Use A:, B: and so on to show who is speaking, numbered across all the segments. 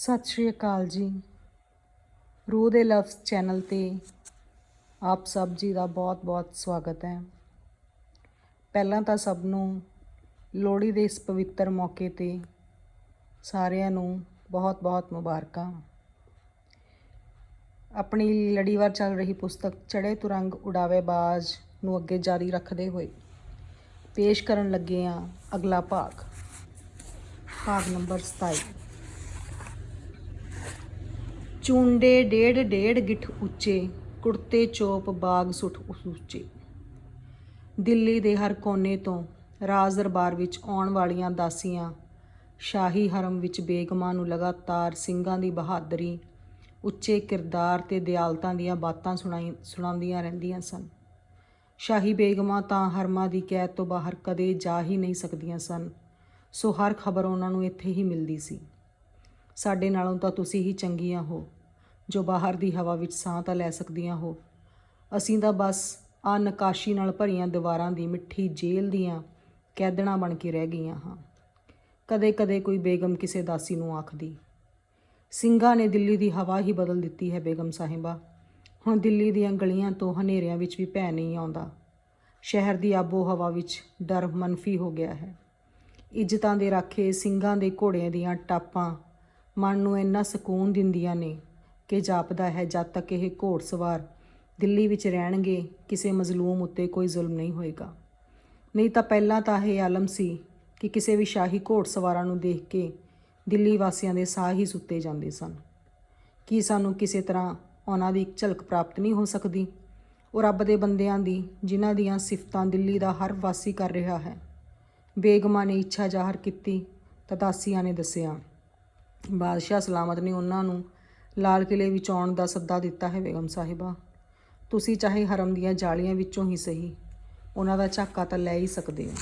A: ਸਤਿ ਸ਼੍ਰੀ ਅਕਾਲ ਜੀ। ਰੂਹ ਦੇ ਲਫ਼ਜ਼ ਚੈਨਲ ਤੇ ਆਪ ਸਭ ਜੀ ਦਾ ਬਹੁਤ-ਬਹੁਤ ਸਵਾਗਤ ਹੈ। ਪਹਿਲਾਂ ਤਾਂ ਸਭ ਨੂੰ ਲੋਹੜੀ ਦੇ ਇਸ ਪਵਿੱਤਰ ਮੌਕੇ ਤੇ ਸਾਰਿਆਂ ਨੂੰ ਬਹੁਤ-ਬਹੁਤ ਮੁਬਾਰਕਾਂ। ਆਪਣੀ ਲੜੀਵਾਰ ਚੱਲ ਰਹੀ ਪੁਸਤਕ ਚੜੇ ਤੁਰੰਗ ਉਡਾਵੇ ਬਾਜ਼ ਨੂੰ ਅੱਗੇ ਜਾਰੀ ਰੱਖਦੇ ਹੋਏ ਪੇਸ਼ ਕਰਨ ਲੱਗੇ ਹਾਂ ਅਗਲਾ ਭਾਗ ਭਾਗ ਨੰਬਰ 27 ਚੁੰਡੇ ਡੇਢ ਡੇਢ ਗਿੱਠ ਉੱਚੇ, ਕੁੜਤੇ ਚੋਪ ਬਾਗ ਸੁੱਟ ਉੱਚੇ। ਦਿੱਲੀ ਦੇ ਹਰ ਕੋਨੇ ਤੋਂ ਰਾਜ ਦਰਬਾਰ ਵਿੱਚ ਆਉਣ ਵਾਲੀਆਂ ਦਾਸੀਆਂ, ਸ਼ਾਹੀ ਹਰਮ ਵਿੱਚ ਬੇਗਮਾਂ ਨੂੰ ਲਗਾਤਾਰ ਸਿੰਘਾਂ ਦੀ ਬਹਾਦਰੀ, ਉੱਚੇ ਕਿਰਦਾਰ ਤੇ ਦਿਆਲਤਾਂ ਦੀਆਂ ਬਾਤਾਂ ਸੁਣਾਈ, ਸੁਣਾਉਂਦੀਆਂ ਰਹਿੰਦੀਆਂ ਸਨ। ਸ਼ਾਹੀ ਬੇਗਮਾਂ ਤਾਂ ਹਰਮਾਂ ਦੀ ਕੈਦ ਤੋਂ ਬਾਹਰ ਕਦੇ ਜਾ ਹੀ ਨਹੀਂ ਸਕਦੀਆਂ ਸਨ, ਸੋ ਹਰ ਖਬਰ ਉਹਨਾਂ ਨੂੰ ਇੱਥੇ ਹੀ ਮਿਲਦੀ ਸੀ। ਸਾਡੇ ਨਾਲੋਂ ਤਾਂ ਤੁਸੀਂ ਹੀ ਚੰਗੀਆਂ ਹੋ। ਜੋ ਬਾਹਰ ਦੀ ਹਵਾ ਵਿੱਚ ਸਾਹ ਤਾਂ ਲੈ ਸਕਦੀਆਂ ਹੋ। ਅਸੀਂ ਤਾਂ ਬਸ ਆ ਨਕਾਸ਼ੀ ਨਾਲ ਭਰੀਆਂ ਦੀਵਾਰਾਂ ਦੀ ਮਿੱਠੀ ਜੇਲ੍ਹ ਦੀਆਂ ਕੈਦਣਾ ਬਣ ਕੇ ਰਹਿ ਗਈਆਂ ਹਾਂ। ਕਦੇ-ਕਦੇ ਕੋਈ ਬੇਗਮ ਕਿਸੇ ਦਾਸੀ ਨੂੰ ਆਖਦੀ ਸਿੰਘਾਂ ਨੇ ਦਿੱਲੀ ਦੀ ਹਵਾ ਹੀ ਬਦਲ ਦਿੱਤੀ ਹੈ ਬੇਗਮ ਸਾਹਿਬਾ। ਹੁਣ ਦਿੱਲੀ ਦੀਆਂ ਗਲੀਆਂ ਤੋਂ ਹਨੇਰਿਆਂ ਵਿੱਚ ਵੀ ਭੈ ਨਹੀਂ ਆਉਂਦਾ। ਸ਼ਹਿਰ ਦੀ ਆਬੋ ਹਵਾ ਵਿੱਚ ਡਰ ਮਨਫੀ ਹੋ ਗਿਆ ਹੈ। ਇੱਜ਼ਤਾਂ ਦੇ ਰਾਖੇ ਸਿੰਘਾਂ ਦੇ ਘੋੜਿਆਂ ਦੀਆਂ ਟਾਪਾਂ ਮਨ ਨੂੰ ਇੰਨਾ ਸਕੂਨ ਦਿੰਦੀਆਂ ਨੇ ਕਿ ਜਾਪਦਾ ਹੈ ਜਦ ਤੱਕ ਇਹ ਘੋੜਸਵਾਰ ਦਿੱਲੀ ਵਿੱਚ ਰਹਿਣਗੇ, ਕਿਸੇ ਮਜ਼ਲੂਮ ਉੱਤੇ ਕੋਈ ਜ਼ੁਲਮ ਨਹੀਂ ਹੋਏਗਾ। ਨਹੀਂ ਤਾਂ ਪਹਿਲਾਂ ਤਾਂ ਇਹ ਆਲਮ ਸੀ ਕਿ ਕਿਸੇ ਵੀ ਸ਼ਾਹੀ ਘੋੜਸਵਾਰਾਂ ਨੂੰ ਦੇਖ ਕੇ ਦਿੱਲੀ ਵਾਸੀਆਂ ਦੇ ਸਾਹ ਹੀ ਸੁੱਤੇ ਜਾਂਦੇ ਸਨ। ਕੀ ਸਾਨੂੰ ਕਿਸੇ ਤਰ੍ਹਾਂ ਉਹਨਾਂ ਦੀ ਇੱਕ ਝਲਕ ਪ੍ਰਾਪਤ ਨਹੀਂ ਹੋ ਸਕਦੀ? ਉਹ ਰੱਬ ਦੇ ਬੰਦਿਆਂ ਦੀ, ਜਿਨ੍ਹਾਂ ਦੀਆਂ ਸਿਫਤਾਂ ਦਿੱਲੀ ਦਾ ਹਰ ਵਾਸੀ ਕਰ ਰਿਹਾ ਹੈ। ਬੇਗਮਾਂ ਨੇ ਇੱਛਾ ਜ਼ਾਹਰ ਕੀਤੀ ਤਾਂ ਨੇ ਦੱਸਿਆ। ਬਾਦਸ਼ਾਹ ਸਲਾਮਤ ਨੇ ਉਹਨਾਂ ਨੂੰ ਲਾਲ ਕਿਲੇ ਵਿੱਚ ਆਉਣ ਦਾ ਸੱਦਾ ਦਿੱਤਾ ਹੈ ਬੇਗਮ ਸਾਹਿਬਾ। ਤੁਸੀਂ ਚਾਹੇ ਹਰਮ ਦੀਆਂ ਜਾਲੀਆਂ ਵਿੱਚੋਂ ਹੀ ਸਹੀ, ਉਹਨਾਂ ਦਾ ਝਾਕਾ ਤਾਂ ਲੈ ਹੀ ਸਕਦੇ ਹੋ।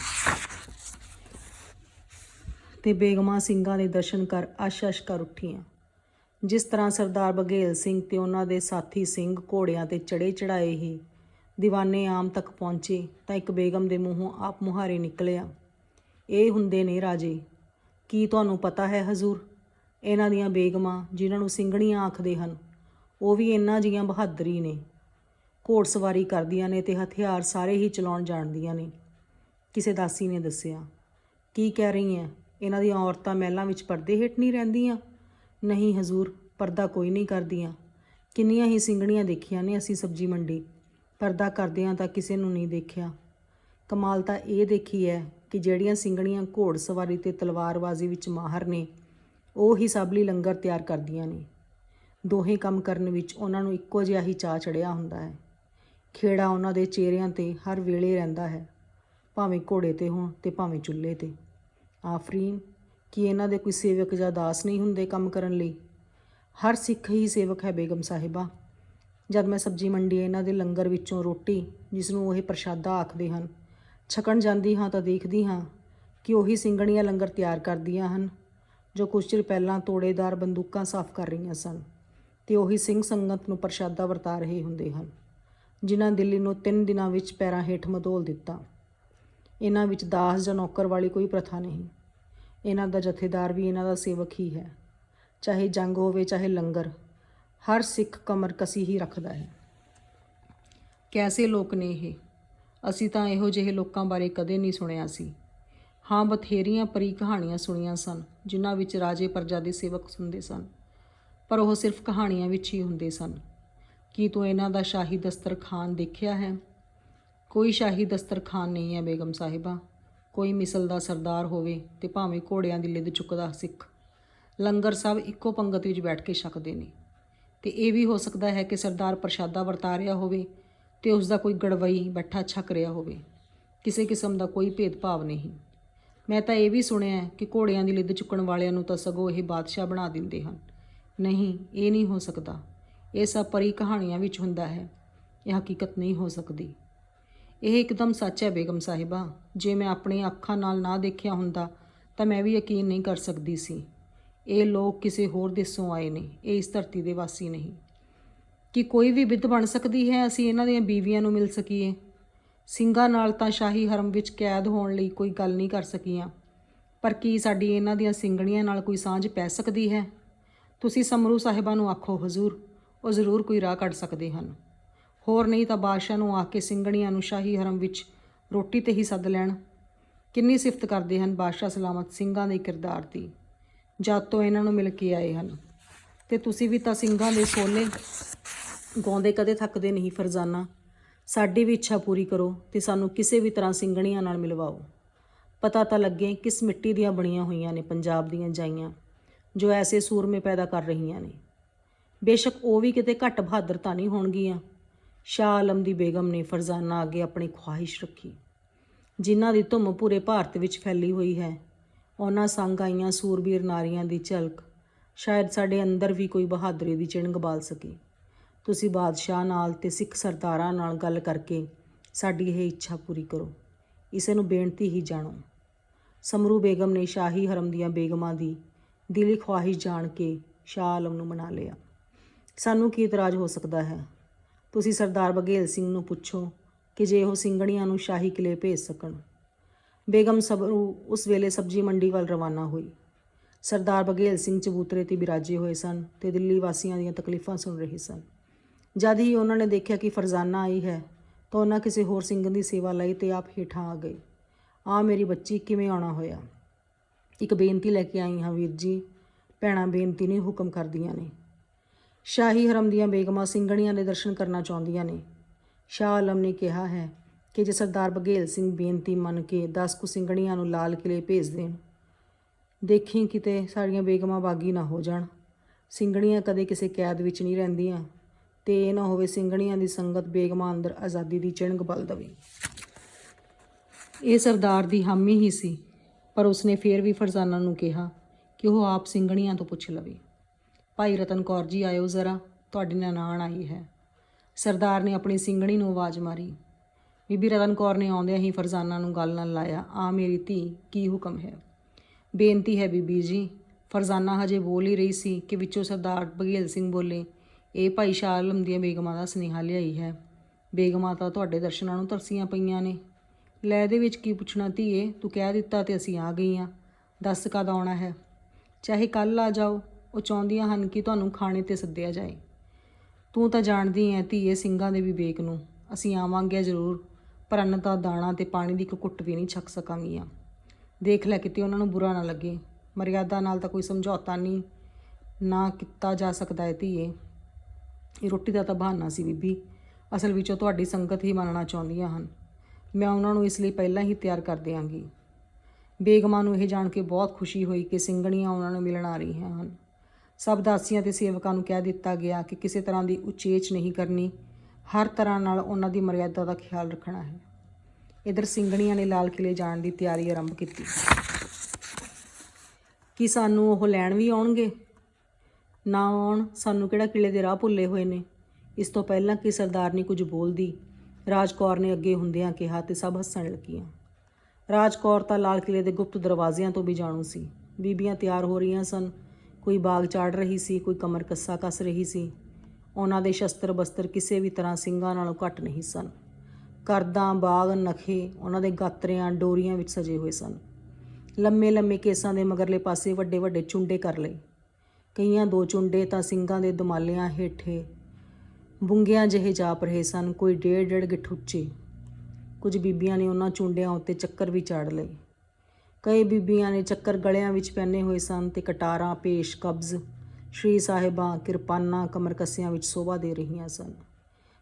A: ਤੇ ਬੇਗਮਾਂ ਸਿੰਘਾਂ ਦੇ ਦਰਸ਼ਨ ਕਰ ਅਸ਼-ਅਸ਼ ਕਰ ਉੱਠੀਆਂ। ਜਿਸ ਤਰ੍ਹਾਂ ਸਰਦਾਰ ਬਘੇਲ ਸਿੰਘ ਤੇ ਉਹਨਾਂ ਦੇ ਸਾਥੀ ਸਿੰਘ ਘੋੜਿਆਂ ਤੇ ਚੜੇ ਚੜਾਏ ਹੀ ਦੀਵਾਨੇ ਆਮ ਤੱਕ ਪਹੁੰਚੇ, ਤਾਂ ਇੱਕ ਬੇਗਮ ਦੇ ਮੂੰਹੋਂ ਆਪ ਮੁਹਾਰੇ ਨਿਕਲਿਆ। ਇਹ ਹੁੰਦੇ ਨੇ ਰਾਜੇ, ਕੀ ਤੁਹਾਨੂੰ ਪਤਾ ਹੈ ਹਜ਼ੂਰ? ਇਹਨਾਂ ਦੀਆਂ ਬੇਗਮਾਂ ਜਿਨ੍ਹਾਂ ਨੂੰ ਸਿੰਘਣੀਆਂ ਆਖਦੇ ਹਨ, ਉਹ ਵੀ ਇਹਨਾਂ ਜੀਆਂ ਬਹਾਦਰੀ ਨੇ। ਘੋੜਸਵਾਰੀ ਕਰਦੀਆਂ ਨੇ ਤੇ ਹਥਿਆਰ ਸਾਰੇ ਹੀ ਚਲਾਉਣ ਜਾਣਦੀਆਂ ਨੇ। ਕਿਸੇ ਦਾਸੀ ਨੇ ਦੱਸਿਆ, ਕੀ ਕਹਿ ਰਹੀ ਹੈ ਇਹਨਾਂ ਦੀਆਂ ਔਰਤਾਂ ਮਹਿਲਾਂ ਵਿੱਚ ਪਰਦੇ ਹੇਠ ਨਹੀਂ ਰਹਿੰਦੀਆਂ? ਨਹੀਂ ਹਜ਼ੂਰ, ਪਰਦਾ ਕੋਈ ਨਹੀਂ ਕਰਦੀਆਂ। ਕਿੰਨੀਆਂ ਹੀ ਸਿੰਘਣੀਆਂ ਦੇਖੀਆਂ ਨੇ ਅਸੀਂ ਸਬਜ਼ੀ ਮੰਡੀ। ਪਰਦਾ ਕਰਦਿਆਂ ਤਾਂ ਕਿਸੇ ਨੂੰ ਨਹੀਂ ਦੇਖਿਆ। ਕਮਾਲ ਤਾਂ ਇਹ ਦੇਖੀ ਹੈ ਕਿ ਜਿਹੜੀਆਂ ਸਿੰਘਣੀਆਂ ਘੋੜਸਵਾਰੀ ਤੇ ਤਲਵਾਰਬਾਜ਼ੀ ਵਿੱਚ ਮਾਹਰ ਨੇ ਉਹ ਹੀ ਸਾਬਲੀ ਲੰਗਰ ਤਿਆਰ ਕਰਦੀਆਂ ਨੇ। ਦੋਹੇ ਕੰਮ ਕਰਨ ਵਿੱਚ ਉਹਨਾਂ ਨੂੰ ਇੱਕੋ ਜਿਹਾ ਹੀ ਚਾਅ ਚੜਿਆ ਹੁੰਦਾ ਹੈ। ਖੇੜਾ ਉਹਨਾਂ ਦੇ ਚਿਹਰਿਆਂ ਤੇ ਹਰ ਵੇਲੇ ਰਹਿੰਦਾ ਹੈ, ਭਾਵੇਂ ਘੋੜੇ ਤੇ ਹੋਣ ਤੇ ਭਾਵੇਂ ਚੁੱਲ੍ਹੇ ਤੇ। ਆਫਰੀਨ, ਕੀ ਇਹਨਾਂ ਦੇ ਕੋਈ ਸੇਵਕ ਜਾਂ ਦਾਸ ਨਹੀਂ ਹੁੰਦੇ ਕੰਮ ਕਰਨ ਲਈ? ਹਰ ਸਿੱਖ ਹੀ ਸੇਵਕ ਹੈ ਬੇਗਮ ਸਾਹਿਬਾ। ਜਦ ਮੈਂ ਸਬਜ਼ੀ ਮੰਡੀ ਇਹਨਾਂ ਦੇ ਲੰਗਰ ਵਿੱਚੋਂ ਰੋਟੀ ਜਿਸ ਨੂੰ ਉਹ ਪ੍ਰਸ਼ਾਦਾ ਆਖਦੇ ਹਨ, ਛਕਣ ਜਾਂਦੀ ਹਾਂ ਤਾਂ ਦੇਖਦੀ ਹਾਂ ਕਿ ਉਹੀ ਸਿੰਘਣੀਆਂ ਲੰਗਰ ਤਿਆਰ ਕਰਦੀਆਂ ਹਨ। ਜੋ ਕੁਝ ਚਿਰ ਪਹਿਲਾਂ ਤੋੜੇਦਾਰ ਬੰਦੂਕਾਂ ਸਾਫ਼ ਕਰ ਰਹੀਆਂ ਸਨ ਤੇ ਉਹੀ ਸਿੰਘ ਸੰਗਤ ਨੂੰ ਪ੍ਰਸ਼ਾਦਾ ਵਰਤਾ ਰਹੇ ਹੁੰਦੇ ਹਨ, ਜਿਨ੍ਹਾਂ ਦਿੱਲੀ ਨੂੰ ਤਿੰਨ ਦਿਨਾਂ ਵਿੱਚ ਪੈਰਾਂ ਹੇਠ ਮਧੋਲ ਦਿੱਤਾ। ਇਹਨਾਂ ਵਿੱਚ ਦਾਸ ਜਾਂ ਨੌਕਰ ਵਾਲੀ ਕੋਈ ਪ੍ਰਥਾ ਨਹੀਂ। ਇਹਨਾਂ ਦਾ ਜਥੇਦਾਰ ਵੀ ਇਹਨਾਂ ਦਾ ਸੇਵਕ ਹੀ ਹੈ। ਚਾਹੇ ਜੰਗ ਹੋਵੇ, ਚਾਹੇ ਲੰਗਰ, ਹਰ ਸਿੱਖ ਕਮਰ ਕਸੀ ਹੀ ਰੱਖਦਾ ਹੈ। ਕੈਸੇ ਲੋਕ ਨੇ ਇਹ? ਅਸੀਂ ਤਾਂ ਇਹੋ ਜਿਹੇ ਲੋਕਾਂ ਬਾਰੇ ਕਦੇ ਨਹੀਂ ਸੁਣਿਆ ਸੀ। ਹਾਂ, ਬਥੇਰੀਆਂ ਪਰੀ ਕਹਾਣੀਆਂ ਸੁਣੀਆਂ ਸਨ, ਜਿਨ੍ਹਾਂ ਵਿੱਚ ਰਾਜੇ ਪ੍ਰਜਾ ਦੇ ਸੇਵਕ ਹੁੰਦੇ ਸਨ। ਪਰ ਉਹ ਸਿਰਫ ਕਹਾਣੀਆਂ ਵਿੱਚ ਹੀ ਹੁੰਦੇ ਸਨ। ਕੀ ਤੂੰ ਇਹਨਾਂ ਦਾ ਸ਼ਾਹੀ ਦਸਤਰਖਾਨ ਦੇਖਿਆ ਹੈ? ਕੋਈ ਸ਼ਾਹੀ ਦਸਤਰਖਾਨ ਨਹੀਂ ਹੈ, ਬੇਗਮ ਸਾਹਿਬਾ। ਕੋਈ ਮਿਸਲ ਦਾ ਸਰਦਾਰ ਹੋਵੇ ਤੇ ਭਾਵੇਂ ਘੋੜਿਆਂ ਦੀ ਲਿੱਦ ਚੁੱਕਦਾ ਸਿੱਖ। ਲੰਗਰ ਸਭ ਇੱਕੋ ਪੰਗਤ ਵਿੱਚ ਬੈਠ ਕੇ ਛਕਦੇ ਨੇ। ਤੇ ਇਹ ਵੀ ਹੋ ਸਕਦਾ ਹੈ ਕਿ ਸਰਦਾਰ ਪ੍ਰਸ਼ਾਦਾ ਵਰਤਾ ਰਿਹਾ ਹੋਵੇ ਤੇ ਉਸ ਦਾ ਕੋਈ ਗੜਵਈ, ਬੈਠਾ ਛਕ ਰਿਹਾ ਹੋਵੇ। ਕਿਸੇ ਕਿਸਮ ਦਾ ਕੋਈ ਭੇਦਭਾਵ ਨਹੀਂ। ਮੈਂ ਤਾਂ ਇਹ ਵੀ ਸੁਣਿਆ ਕਿ ਘੋੜਿਆਂ ਦੀ ਲਿੱਦ ਚੁੱਕਣ ਵਾਲਿਆਂ ਨੂੰ ਤਾਂ ਸਗੋਂ ਇਹ ਬਾਦਸ਼ਾਹ ਬਣਾ ਦਿੰਦੇ ਹਨ। ਨਹੀਂ, ਇਹ ਨਹੀਂ ਹੋ ਸਕਦਾ। ਇਹ ਸਭ ਪਰੀ ਕਹਾਣੀਆਂ ਵਿੱਚ ਹੁੰਦਾ ਹੈ। ਇਹ ਹਕੀਕਤ ਨਹੀਂ ਹੋ ਸਕਦੀ। ਇਹ ਇੱਕਦਮ ਸੱਚ ਹੈ ਬੇਗਮ ਸਾਹਿਬਾ। ਜੇ ਮੈਂ ਆਪਣੀਆਂ ਅੱਖਾਂ ਨਾਲ ਨਾ ਦੇਖਿਆ ਹੁੰਦਾ, ਤਾਂ ਮੈਂ ਵੀ ਯਕੀਨ ਨਹੀਂ ਕਰ ਸਕਦੀ ਸੀ। ਇਹ ਲੋਕ ਕਿਸੇ ਹੋਰ ਦੇਸ਼ੋਂ ਆਏ ਨੇ, ਇਹ ਇਸ ਧਰਤੀ ਦੇ ਵਾਸੀ ਨਹੀਂ। ਕਿ ਕੋਈ ਵੀ ਵਿਧ ਬਣ ਸਕਦੀ ਹੈ? ਅਸੀਂ ਇਹਨਾਂ ਦੀਆਂ ਬੀਵੀਆਂ ਨੂੰ ਮਿਲ ਸਕੀਏ। ਸਿੰਘਾਂ ਨਾਲ ਤਾਂ ਸ਼ਾਹੀ ਹਰਮ ਵਿੱਚ ਕੈਦ ਹੋਣ ਲਈ ਕੋਈ ਗੱਲ ਨਹੀਂ ਕਰ ਸਕੀਆਂ। ਪਰ ਕੀ ਸਾਡੀ ਇਹਨਾਂ ਦੀਆਂ ਸਿੰਘਣੀਆਂ ਨਾਲ ਕੋਈ ਸਾਂਝ ਪੈ ਸਕਦੀ ਹੈ? ਤੁਸੀਂ ਸਮਰੂ ਸਾਹਿਬਾਂ ਨੂੰ ਆਖੋ, ਹਜ਼ੂਰ, ਉਹ ਜ਼ਰੂਰ ਕੋਈ ਰਾਹ ਕੱਢ ਸਕਦੇ ਹਨ। ਹੋਰ ਨਹੀਂ ਤਾਂ ਬਾਦਸ਼ਾਹ ਨੂੰ ਆ ਕੇ ਸਿੰਘਣੀਆਂ ਨੂੰ ਸ਼ਾਹੀ ਹਰਮ ਵਿੱਚ ਰੋਟੀ ਤੇ ਹੀ ਸੱਦ ਲੈਣ। ਕਿੰਨੀ ਸਿਫਤ ਕਰਦੇ ਹਨ ਬਾਦਸ਼ਾਹ ਸਲਾਮਤ ਸਿੰਘਾਂ ਦੇ ਕਿਰਦਾਰ ਦੀ। ਜਦ ਤੋਂ ਇਹਨਾਂ ਨੂੰ ਮਿਲ ਕੇ ਆਏ ਹਨ। ਤੇ ਤੁਸੀਂ ਵੀ ਤਾਂ ਸਿੰਘਾਂ ਦੇ ਸੋਲੇ ਗਾਉਂਦੇ ਕਦੇ ਥੱਕਦੇ ਨਹੀਂ, ਫਰਜ਼ਾਨਾ। ਸਾਡੀ ਵੀ ਇੱਛਾ ਪੂਰੀ ਕਰੋ ਤੇ ਸਾਨੂੰ ਕਿਸੇ ਵੀ ਤਰ੍ਹਾਂ ਸਿੰਘਣੀਆਂ ਨਾਲ ਮਿਲਵਾਓ। ਪਤਾ ਤਾਂ ਲੱਗੇ ਕਿਸ ਮਿੱਟੀ ਦੀਆਂ ਬਣੀਆਂ ਹੋਈਆਂ ਨੇ ਪੰਜਾਬ ਦੀਆਂ ਜਾਈਆਂ, ਜੋ ਐਸੇ ਸੂਰਮੇ ਪੈਦਾ ਕਰ ਰਹੀਆਂ ਨੇ। ਬੇਸ਼ੱਕ ਉਹ ਵੀ ਕਿਤੇ ਘੱਟ ਬਹਾਦਰ ਤਾਂ ਨਹੀਂ ਹੋਣਗੀਆਂ। ਸ਼ਾਹ ਆਲਮ ਦੀ ਬੇਗਮ ਨੇ ਫਰਜ਼ਾਨਾ ਅੱਗੇ ਆਪਣੀ ਖੁਆਇਸ਼ ਰੱਖੀ। ਜਿਨ੍ਹਾਂ ਦੀ ਧੁੰਮ ਪੂਰੇ ਭਾਰਤ ਵਿੱਚ ਫੈਲੀ ਹੋਈ ਹੈ, ਉਹਨਾਂ ਸੰਗ ਆਈਆਂ ਸੂਰਬੀਰ ਨਾਰੀਆਂ ਦੀ ਝਲਕ ਸ਼ਾਇਦ ਸਾਡੇ ਅੰਦਰ ਵੀ ਕੋਈ ਬਹਾਦਰੀ ਦੀ ਚਿੰਗ ਬਾਲ ਸਕੇ। ਤੁਸੀਂ ਬਾਦਸ਼ਾਹ ਨਾਲ ਤੇ ਸਿੱਖ ਸਰਦਾਰਾਂ ਨਾਲ ਗੱਲ ਕਰਕੇ ਸਾਡੀ ਇਹ ਇੱਛਾ ਪੂਰੀ ਕਰੋ। ਇਸੇ ਨੂੰ ਬੇਨਤੀ ਹੀ ਜਾਣੋ। ਸਮਰੂ ਬੇਗਮ ਨੇ ਸ਼ਾਹੀ ਹਰਮ ਦੀਆਂ ਬੇਗਮਾਂ ਦੀ ਦਿਲੀ ਖਵਾਹਿਸ਼ ਜਾਣ ਕੇ ਸ਼ਾਹ ਆਲਮ ਨੂੰ ਮਨਾ ਲਿਆ। ਸਾਨੂੰ ਕੀ ਇਤਰਾਜ਼ ਹੋ ਸਕਦਾ ਹੈ? ਤੁਸੀਂ ਸਰਦਾਰ ਬਘੇਲ ਸਿੰਘ ਨੂੰ ਪੁੱਛੋ ਕਿ ਜੇ ਉਹ ਸਿੰਘਣੀਆਂ ਨੂੰ ਸ਼ਾਹੀ ਕਿਲੇ ਭੇਜ ਸਕਣ। ਬੇਗਮ ਸਬਰੂ ਉਸ ਵੇਲੇ ਸਬਜ਼ੀ ਮੰਡੀ ਵੱਲ ਰਵਾਨਾ ਹੋਈ। ਸਰਦਾਰ ਬਘੇਲ ਸਿੰਘ ਚਬੂਤਰੇ ਤੇ ਬਿਰਾਜੇ ਹੋਏ ਸਨ ਤੇ ਦਿੱਲੀ ਵਾਸੀਆਂ ਦੀਆਂ ਤਕਲੀਫਾਂ ਸੁਣ ਰਹੇ ਸਨ। ਜਦ ਹੀ ਉਹਨਾਂ ਨੇ ਦੇਖਿਆ ਕਿ ਫਰਜ਼ਾਨਾ ਆਈ ਹੈ, ਤਾਂ ਉਹਨਾਂ ਕਿਸੇ ਹੋਰ ਸਿੰਘ ਦੀ ਸੇਵਾ ਲਈ ਤੇ ਆਪ ਹੇਠਾਂ ਆ ਗਏ। ਆ ਮੇਰੀ ਬੱਚੀ, ਕਿਵੇਂ ਆਉਣਾ ਹੋਇਆ? ਇੱਕ ਬੇਨਤੀ ਲੈ ਕੇ ਆਈ ਹਾਂ ਵੀਰ ਜੀ। ਭੈਣਾਂ ਬੇਨਤੀ ਨੇ ਹੁਕਮ ਕਰਦੀਆਂ ਨੇ। ਸ਼ਾਹੀ ਹਰਮ ਦੀਆਂ ਬੇਗਮਾਂ ਸਿੰਘਣੀਆਂ ਦੇ ਦਰਸ਼ਨ ਕਰਨਾ ਚਾਹੁੰਦੀਆਂ ਨੇ। ਸ਼ਾਹ ਆਲਮ ਨੇ ਕਿਹਾ ਹੈ ਕਿ ਜੇ ਸਰਦਾਰ ਬਘੇਲ ਸਿੰਘ ਬੇਨਤੀ ਮੰਨ ਕੇ 10 ਕੁ ਸਿੰਘਣੀਆਂ ਨੂੰ ਲਾਲ ਕਿਲੇ ਭੇਜ ਦੇਣ, ਦੇਖੀ ਕਿਤੇ ਸਾਡੀਆਂ ਬੇਗਮਾਂ ਬਾਗੀ ਨਾ ਹੋ ਜਾਣ। ਸਿੰਘਣੀਆਂ ਕਦੇ ਕਿਸੇ ਕੈਦ ਵਿੱਚ ਨਹੀਂ ਰਹਿੰਦੀਆਂ। ਤੇ ਇਹ ਨਾ ਹੋਵੇ ਸਿੰਘਣੀਆਂ ਦੀ ਸੰਗਤ ਬੇਗਮਾਂ ਅੰਦਰ ਆਜ਼ਾਦੀ ਦੀ ਚਿਣਗ ਬਲ ਦਵੇ। ਇਹ ਸਰਦਾਰ ਦੀ ਹਾਮੀ ਹੀ ਸੀ, ਪਰ ਉਸਨੇ ਫੇਰ ਵੀ ਫਰਜ਼ਾਨਾ ਨੂੰ ਕਿਹਾ ਕਿ ਉਹ ਆਪ ਸਿੰਘਣੀਆਂ ਤੋਂ ਪੁੱਛ ਲਵੇ। ਭਾਈ ਰਤਨ ਕੌਰ ਜੀ ਆਇਓ ਜ਼ਰਾ, ਤੁਹਾਡੀ ਨਨਾਣ ਆਈ ਹੈ। ਸਰਦਾਰ ਨੇ ਆਪਣੀ ਸਿੰਘਣੀ ਨੂੰ ਆਵਾਜ਼ ਮਾਰੀ। ਬੀਬੀ ਰਤਨ ਕੌਰ ਨੇ ਆਉਂਦਿਆਂ ਹੀ ਫਰਜ਼ਾਨਾ ਨੂੰ ਗੱਲ ਨਾਲ ਲਾਇਆ, ਆ ਮੇਰੀ ਧੀ, ਕੀ ਹੁਕਮ ਹੈ? ਬੇਨਤੀ ਹੈ ਬੀਬੀ ਜੀ, ਫਰਜ਼ਾਨਾ ਹਜੇ ਬੋਲ ਹੀ ਰਹੀ ਸੀ ਕਿ ਵਿੱਚੋਂ ਸਰਦਾਰ ਬਘੇਲ ਸਿੰਘ ਬੋਲੇ ਇਹ ਭਾਈ ਸ਼ਾਹ ਆਲਮ ਦੀਆਂ ਬੇਗਮਾਂ ਦਾ ਸੁਨੇਹਾ ਲਿਆਈ ਹੈ। ਬੇਗਮਾਂ ਤਾਂ ਤੁਹਾਡੇ ਦਰਸ਼ਨਾਂ ਨੂੰ ਤਰਸੀਆਂ ਪਈਆਂ ਨੇ। ਲੈ ਦੇ ਵਿੱਚ ਕੀ ਪੁੱਛਣਾ ਧੀਏ? ਤੂੰ ਕਹਿ ਦਿੱਤਾ ਤੇ ਅਸੀਂ ਆ ਗਈਆਂ। ਦੱਸ ਕਦ ਆਉਣਾ ਹੈ? ਚਾਹੇ ਕੱਲ ਆ ਜਾਓ, ਉਹ ਚਾਹੁੰਦੀਆਂ ਹਨ ਕਿ ਤੁਹਾਨੂੰ ਖਾਣੇ ਤੇ ਸੱਦਿਆ ਜਾਏ। ਤੂੰ ਤਾਂ ਜਾਣਦੀ ਐ ਧੀਏ ਸਿੰਘਾਂ ਦੇ ਵਿਵੇਕ ਨੂੰ। ਅਸੀਂ ਆਵਾਂਗੇ ਜ਼ਰੂਰ, ਪਰ ਅੰਨ ਦਾ ਦਾਣਾ ਤੇ ਪਾਣੀ ਦੀ ਇੱਕ ਘੁੱਟ ਵੀ ਨਹੀਂ ਛਕ ਸਕਾਂਗੀਆਂ। ਦੇਖ ਲੈ ਕਿਤੇ ਉਹਨਾਂ ਨੂੰ ਬੁਰਾ ਨਾ ਲੱਗੇ। ਮਰਿਆਦਾ ਨਾਲ ਤਾਂ ਕੋਈ ਸਮਝੌਤਾ ਨਹੀਂ, ਨਾ ਕੀਤਾ ਜਾ ਸਕਦਾ ਹੈ ਧੀਏ। ਇਹ ਰੋਟੀ ਦਾ ਤਾਂ ਬਹਾਨਾ ਸੀ ਬੀਬੀ। ਅਸਲ ਵਿੱਚ ਉਹ ਤੁਹਾਡੀ ਸੰਗਤ ਹੀ ਮੰਨਣਾ ਚਾਹੁੰਦੀਆਂ ਹਨ। ਮੈਂ ਉਹਨਾਂ ਨੂੰ ਇਸ ਲਈ ਪਹਿਲਾਂ ਹੀ ਤਿਆਰ ਕਰ ਦਿਆਂਗੀ। ਬੇਗਮਾਂ ਨੂੰ ਇਹ ਜਾਣ ਕੇ ਬਹੁਤ ਖੁਸ਼ੀ ਹੋਈ ਕਿ ਸਿੰਘਣੀਆਂ ਉਹਨਾਂ ਨੂੰ ਮਿਲਣ ਆ ਰਹੀਆਂ ਹਨ। ਸਭ ਦਾਸੀਆਂ ਤੇ ਸੇਵਕਾਂ ਨੂੰ ਕਹਿ ਦਿੱਤਾ ਗਿਆ ਕਿ ਕਿਸੇ ਤਰ੍ਹਾਂ ਦੀ ਉਚੇਚ ਨਹੀਂ ਕਰਨੀ। ਹਰ ਤਰ੍ਹਾਂ ਨਾਲ ਉਹਨਾਂ ਦੀ ਮਰਿਆਦਾ ਦਾ ਖਿਆਲ ਰੱਖਣਾ ਹੈ। ਇਧਰ ਸਿੰਘਣੀਆਂ ਨੇ ਲਾਲ ਕਿਲੇ ਜਾਣ ਦੀ ਤਿਆਰੀ ਆਰੰਭ ਕੀਤੀ। ਕਿ ਸਾਨੂੰ ਉਹ ਲੈਣ ਵੀ ਆਉਣਗੇ? ਨਾ ਆਉਣ, ਸਾਨੂੰ ਕਿਹੜਾ ਕਿਲੇ ਦੇ ਰਾਹ ਭੁੱਲੇ ਹੋਏ ਨੇ? ਇਸ ਤੋਂ ਪਹਿਲਾਂ ਕਿ ਸਰਦਾਰਨੀ ਕੁਝ ਬੋਲਦੀ ਰਾਜਕੌਰ ਨੇ ਅੱਗੇ ਹੁੰਦਿਆਂ ਕਿਹਾ ਤੇ ਸਭ ਹੱਸਣ ਲੱਗੀਆਂ। ਰਾਜਕੌਰ ਤਾਂ ਲਾਲ ਕਿਲੇ ਦੇ ਗੁਪਤ ਦਰਵਾਜ਼ਿਆਂ ਤੋਂ ਵੀ ਜਾਣੂ ਸੀ। ਬੀਬੀਆਂ ਤਿਆਰ ਹੋ ਰਹੀਆਂ ਸਨ। ਕੋਈ ਬਾਗ ਚਾੜ ਰਹੀ ਸੀ, ਕੋਈ ਕਮਰ ਕੱਸਾ ਕੱਸ ਰਹੀ ਸੀ। ਉਹਨਾਂ ਦੇ ਸ਼ਸਤਰ ਬਸਤਰ ਕਿਸੇ ਵੀ ਤਰ੍ਹਾਂ ਸਿੰਘਾਂ ਨਾਲੋਂ ਘੱਟ ਨਹੀਂ ਸਨ। ਕਰਦਾਂ, ਬਾਗ, ਨਖੇ, ਉਹਨਾਂ ਦੇ ਗਾਤਰਿਆਂ, ਡੋਰੀਆਂ ਵਿੱਚ ਸਜੇ ਹੋਏ ਸਨ। ਲੰਮੇ ਲੰਮੇ ਕੇਸਾਂ ਦੇ ਮਗਰਲੇ ਪਾਸੇ ਵੱਡੇ ਵੱਡੇ ਚੁੰਡੇ ਕਰ ਲਏ। ਕਈਆਂ ਦੋ ਚੁੰਡੇ ਤਾਂ ਸਿੰਘਾਂ ਦੇ ਦੁਮਾਲਿਆਂ ਹੇਠੇ। ਬੁੰਗਿਆਂ ਜਿਹੇ ਜਾਪ ਰਹੇ ਸਨ, ਕੋਈ ਡੇਢ ਡੇਢ ਗਿੱਠ ਕੁਝ ਬੀਬੀਆਂ ਨੇ ਉਹਨਾਂ ਚੁੰਡਿਆਂ ਉੱਤੇ ਚੱਕਰ ਵੀ ਚਾੜ ਲਏ। ਕਈ ਬੀਬੀਆਂ ਨੇ ਚੱਕਰ ਗਲਿਆਂ ਵਿੱਚ ਪਹਿਨੇ ਹੋਏ ਸਨ ਤੇ ਕਟਾਰਾਂ, ਪੇਸ਼, ਕਬਜ਼, ਸ਼੍ਰੀ ਸਾਹਿਬਾਂ, ਕਿਰਪਾਨਾਂ ਕਮਰ ਵਿੱਚ ਸੋਭਾ ਦੇ ਰਹੀਆਂ ਸਨ।